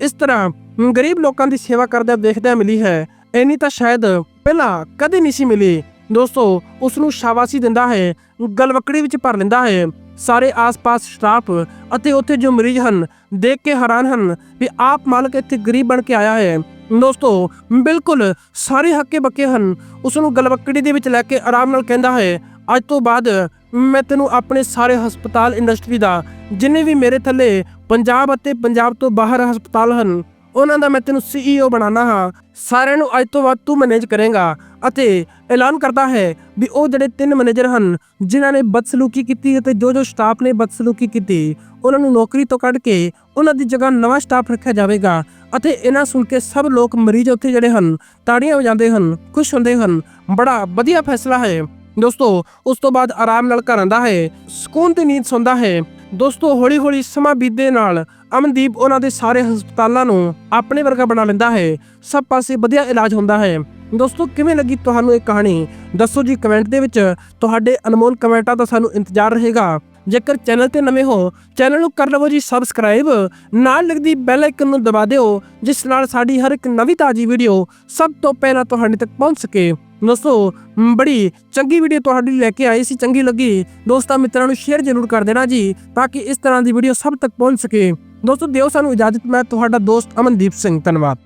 ਇਸ ਤਰ੍ਹਾਂ ਗਰੀਬ ਲੋਕਾਂ ਦੀ ਸੇਵਾ ਕਰਦਿਆਂ ਦੇਖਦਿਆਂ ਮਿਲੀ ਹੈ। ਇੰਨੀ ਤਾਂ ਸ਼ਾਇਦ ਪਹਿਲਾਂ ਕਦੇ ਨਹੀਂ ਸੀ ਮਿਲੀ। ਦੋਸਤੋ ਉਸ ਨੂੰ ਸ਼ਾਬਾਸ਼ੀ ਦਿੰਦਾ ਹੈ, ਗਲਵਕੜੀ ਵਿੱਚ ਭਰ ਲੈਂਦਾ ਹੈ। ਸਾਰੇ ਆਸ-ਪਾਸ ਸਟਾਫ ਅਤੇ ਉੱਥੇ ਜੋ ਮਰੀਜ਼ ਹਨ, ਦੇਖ ਕੇ ਹੈਰਾਨ ਹਨ ਵੀ ਆਪ ਮਾਲਕ ਇੱਥੇ ਗਰੀਬ ਬਣ ਕੇ ਆਇਆ ਹੈ। ਦੋਸਤੋ, ਬਿਲਕੁਲ ਸਾਰੇ ਹੱਕੇ ਬੱਕੇ ਹਨ। ਉਸ ਨੂੰ ਗਲਵਕੜੀ ਦੇ ਵਿੱਚ ਲੈ ਕੇ ਆਰਾਮ ਨਾਲ ਕਹਿੰਦਾ ਹੈ, ਅੱਜ ਤੋਂ ਬਾਅਦ ਮੈਂ ਤੈਨੂੰ ਆਪਣੇ ਸਾਰੇ ਹਸਪਤਾਲ ਇੰਡਸਟਰੀ ਦਾ, ਜਿੰਨੇ ਵੀ ਮੇਰੇ ਥੱਲੇ ਪੰਜਾਬ ਅਤੇ ਪੰਜਾਬ ਤੋਂ ਬਾਹਰ ਹਸਪਤਾਲ ਹਨ। ਉਹਨਾਂ ਦਾ ਮੈਂ ਤੈਨੂੰ ਸੀਈਓ ਬਣਾਉਣਾ ਹਾਂ। ਸਾਰਿਆਂ ਨੂੰ ਅੱਜ ਤੋਂ ਬਾਅਦ ਤੂੰ ਮੈਨੇਜ ਕਰੇਗਾ ਅਤੇ ਐਲਾਨ ਕਰਦਾ ਹੈ ਵੀ ਉਹ ਜਿਹੜੇ ਤਿੰਨ ਮੈਨੇਜਰ ਹਨ, ਜਿਨ੍ਹਾਂ ਨੇ ਬਦਸਲੂਕੀ ਕੀਤੀ ਅਤੇ ਜੋ ਜੋ ਸਟਾਫ ਨੇ ਬਦਸਲੂਕੀ ਕੀਤੀ, ਉਹਨਾਂ ਨੂੰ ਨੌਕਰੀ ਤੋਂ ਕੱਢ ਕੇ ਉਹਨਾਂ ਦੀ ਜਗ੍ਹਾ ਨਵਾਂ ਸਟਾਫ ਰੱਖਿਆ ਜਾਵੇਗਾ ਅਤੇ ਇਹਨਾਂ ਸੁਣ ਕੇ ਸਭ ਲੋਕ ਮਰੀਜ਼ ਉੱਥੇ ਜਿਹੜੇ ਹਨ, ਤਾੜੀਆਂ ਵਜਾਉਂਦੇ ਹਨ, ਖੁਸ਼ ਹੁੰਦੇ ਹਨ। ਬੜਾ ਵਧੀਆ ਫੈਸਲਾ ਹੈ। ਦੋਸਤੋ, ਉਸ ਤੋਂ ਬਾਅਦ ਆਰਾਮ ਨਾਲ ਘਰ ਆਉਂਦਾ ਹੈ, ਸਕੂਨ ਦੀ ਨੀਂਦ ਸੌਂਦਾ ਹੈ। ਦੋਸਤੋ ਹੌਲੀ ਹੌਲੀ ਸਮਾਂ ਬੀਤਦੇ ਨਾਲ ਅਮਨਦੀਪ ਉਹਨਾਂ ਦੇ ਸਾਰੇ ਹਸਪਤਾਲਾਂ ਨੂੰ ਆਪਣੇ ਵਰਗਾ ਬਣਾ ਲੈਂਦਾ ਹੈ। ਸਭ ਪਾਸੇ ਵਧੀਆ ਇਲਾਜ ਹੁੰਦਾ ਹੈ। ਦੋਸਤੋ, ਕਿਵੇਂ ਲੱਗੀ ਤੁਹਾਨੂੰ ਇਹ ਕਹਾਣੀ? ਦੱਸੋ ਜੀ ਕਮੈਂਟ ਦੇ ਵਿੱਚ। ਤੁਹਾਡੇ ਅਨਮੋਲ ਕਮੈਂਟਾਂ ਦਾ ਸਾਨੂੰ ਇੰਤਜ਼ਾਰ ਰਹੇਗਾ। ਜੇਕਰ ਚੈਨਲ ਤੇ ਨਵੇਂ ਹੋ, ਚੈਨਲ ਨੂੰ ਕਰ ਲਵੋ ਜੀ ਸਬਸਕ੍ਰਾਈਬ ਨਾਲ ਲੱਗਦੀ ਬੈਲ ਆਈਕਨ ਨੂੰ ਦਬਾ ਦਿਓ, ਜਿਸ ਨਾਲ ਸਾਡੀ ਹਰ ਇੱਕ ਨਵੀਂ ਤਾਜੀ ਵੀਡੀਓ ਸਭ ਤੋਂ ਪਹਿਲਾਂ ਤੁਹਾਡੇ ਤੱਕ ਪਹੁੰਚ ਸਕੇ। ਦੋਸਤੋ ਬੜੀ ਚੰਗੀ ਵੀਡੀਓ ਤੁਹਾਡੇ ਲਈ ਲੈ ਕੇ ਆਈ ਸੀ, ਚੰਗੀ ਲੱਗੀ। ਦੋਸਤਾਂ ਮਿੱਤਰਾਂ ਨੂੰ ਸ਼ੇਅਰ ਜ਼ਰੂਰ ਕਰ ਦੇਣਾ ਜੀ, ਤਾਂ ਕਿ ਇਸ ਤਰ੍ਹਾਂ ਦੀ ਵੀਡੀਓ ਸਭ ਤੱਕ ਪਹੁੰਚ ਸਕੇ। ਦੋਸਤੋ, ਦਿਓ ਸਾਨੂੰ ਇਜਾਜ਼ਤ, ਮੈਂ ਤੁਹਾਡਾ ਦੋਸਤ ਅਮਨਦੀਪ ਸਿੰਘ, ਧੰਨਵਾਦ।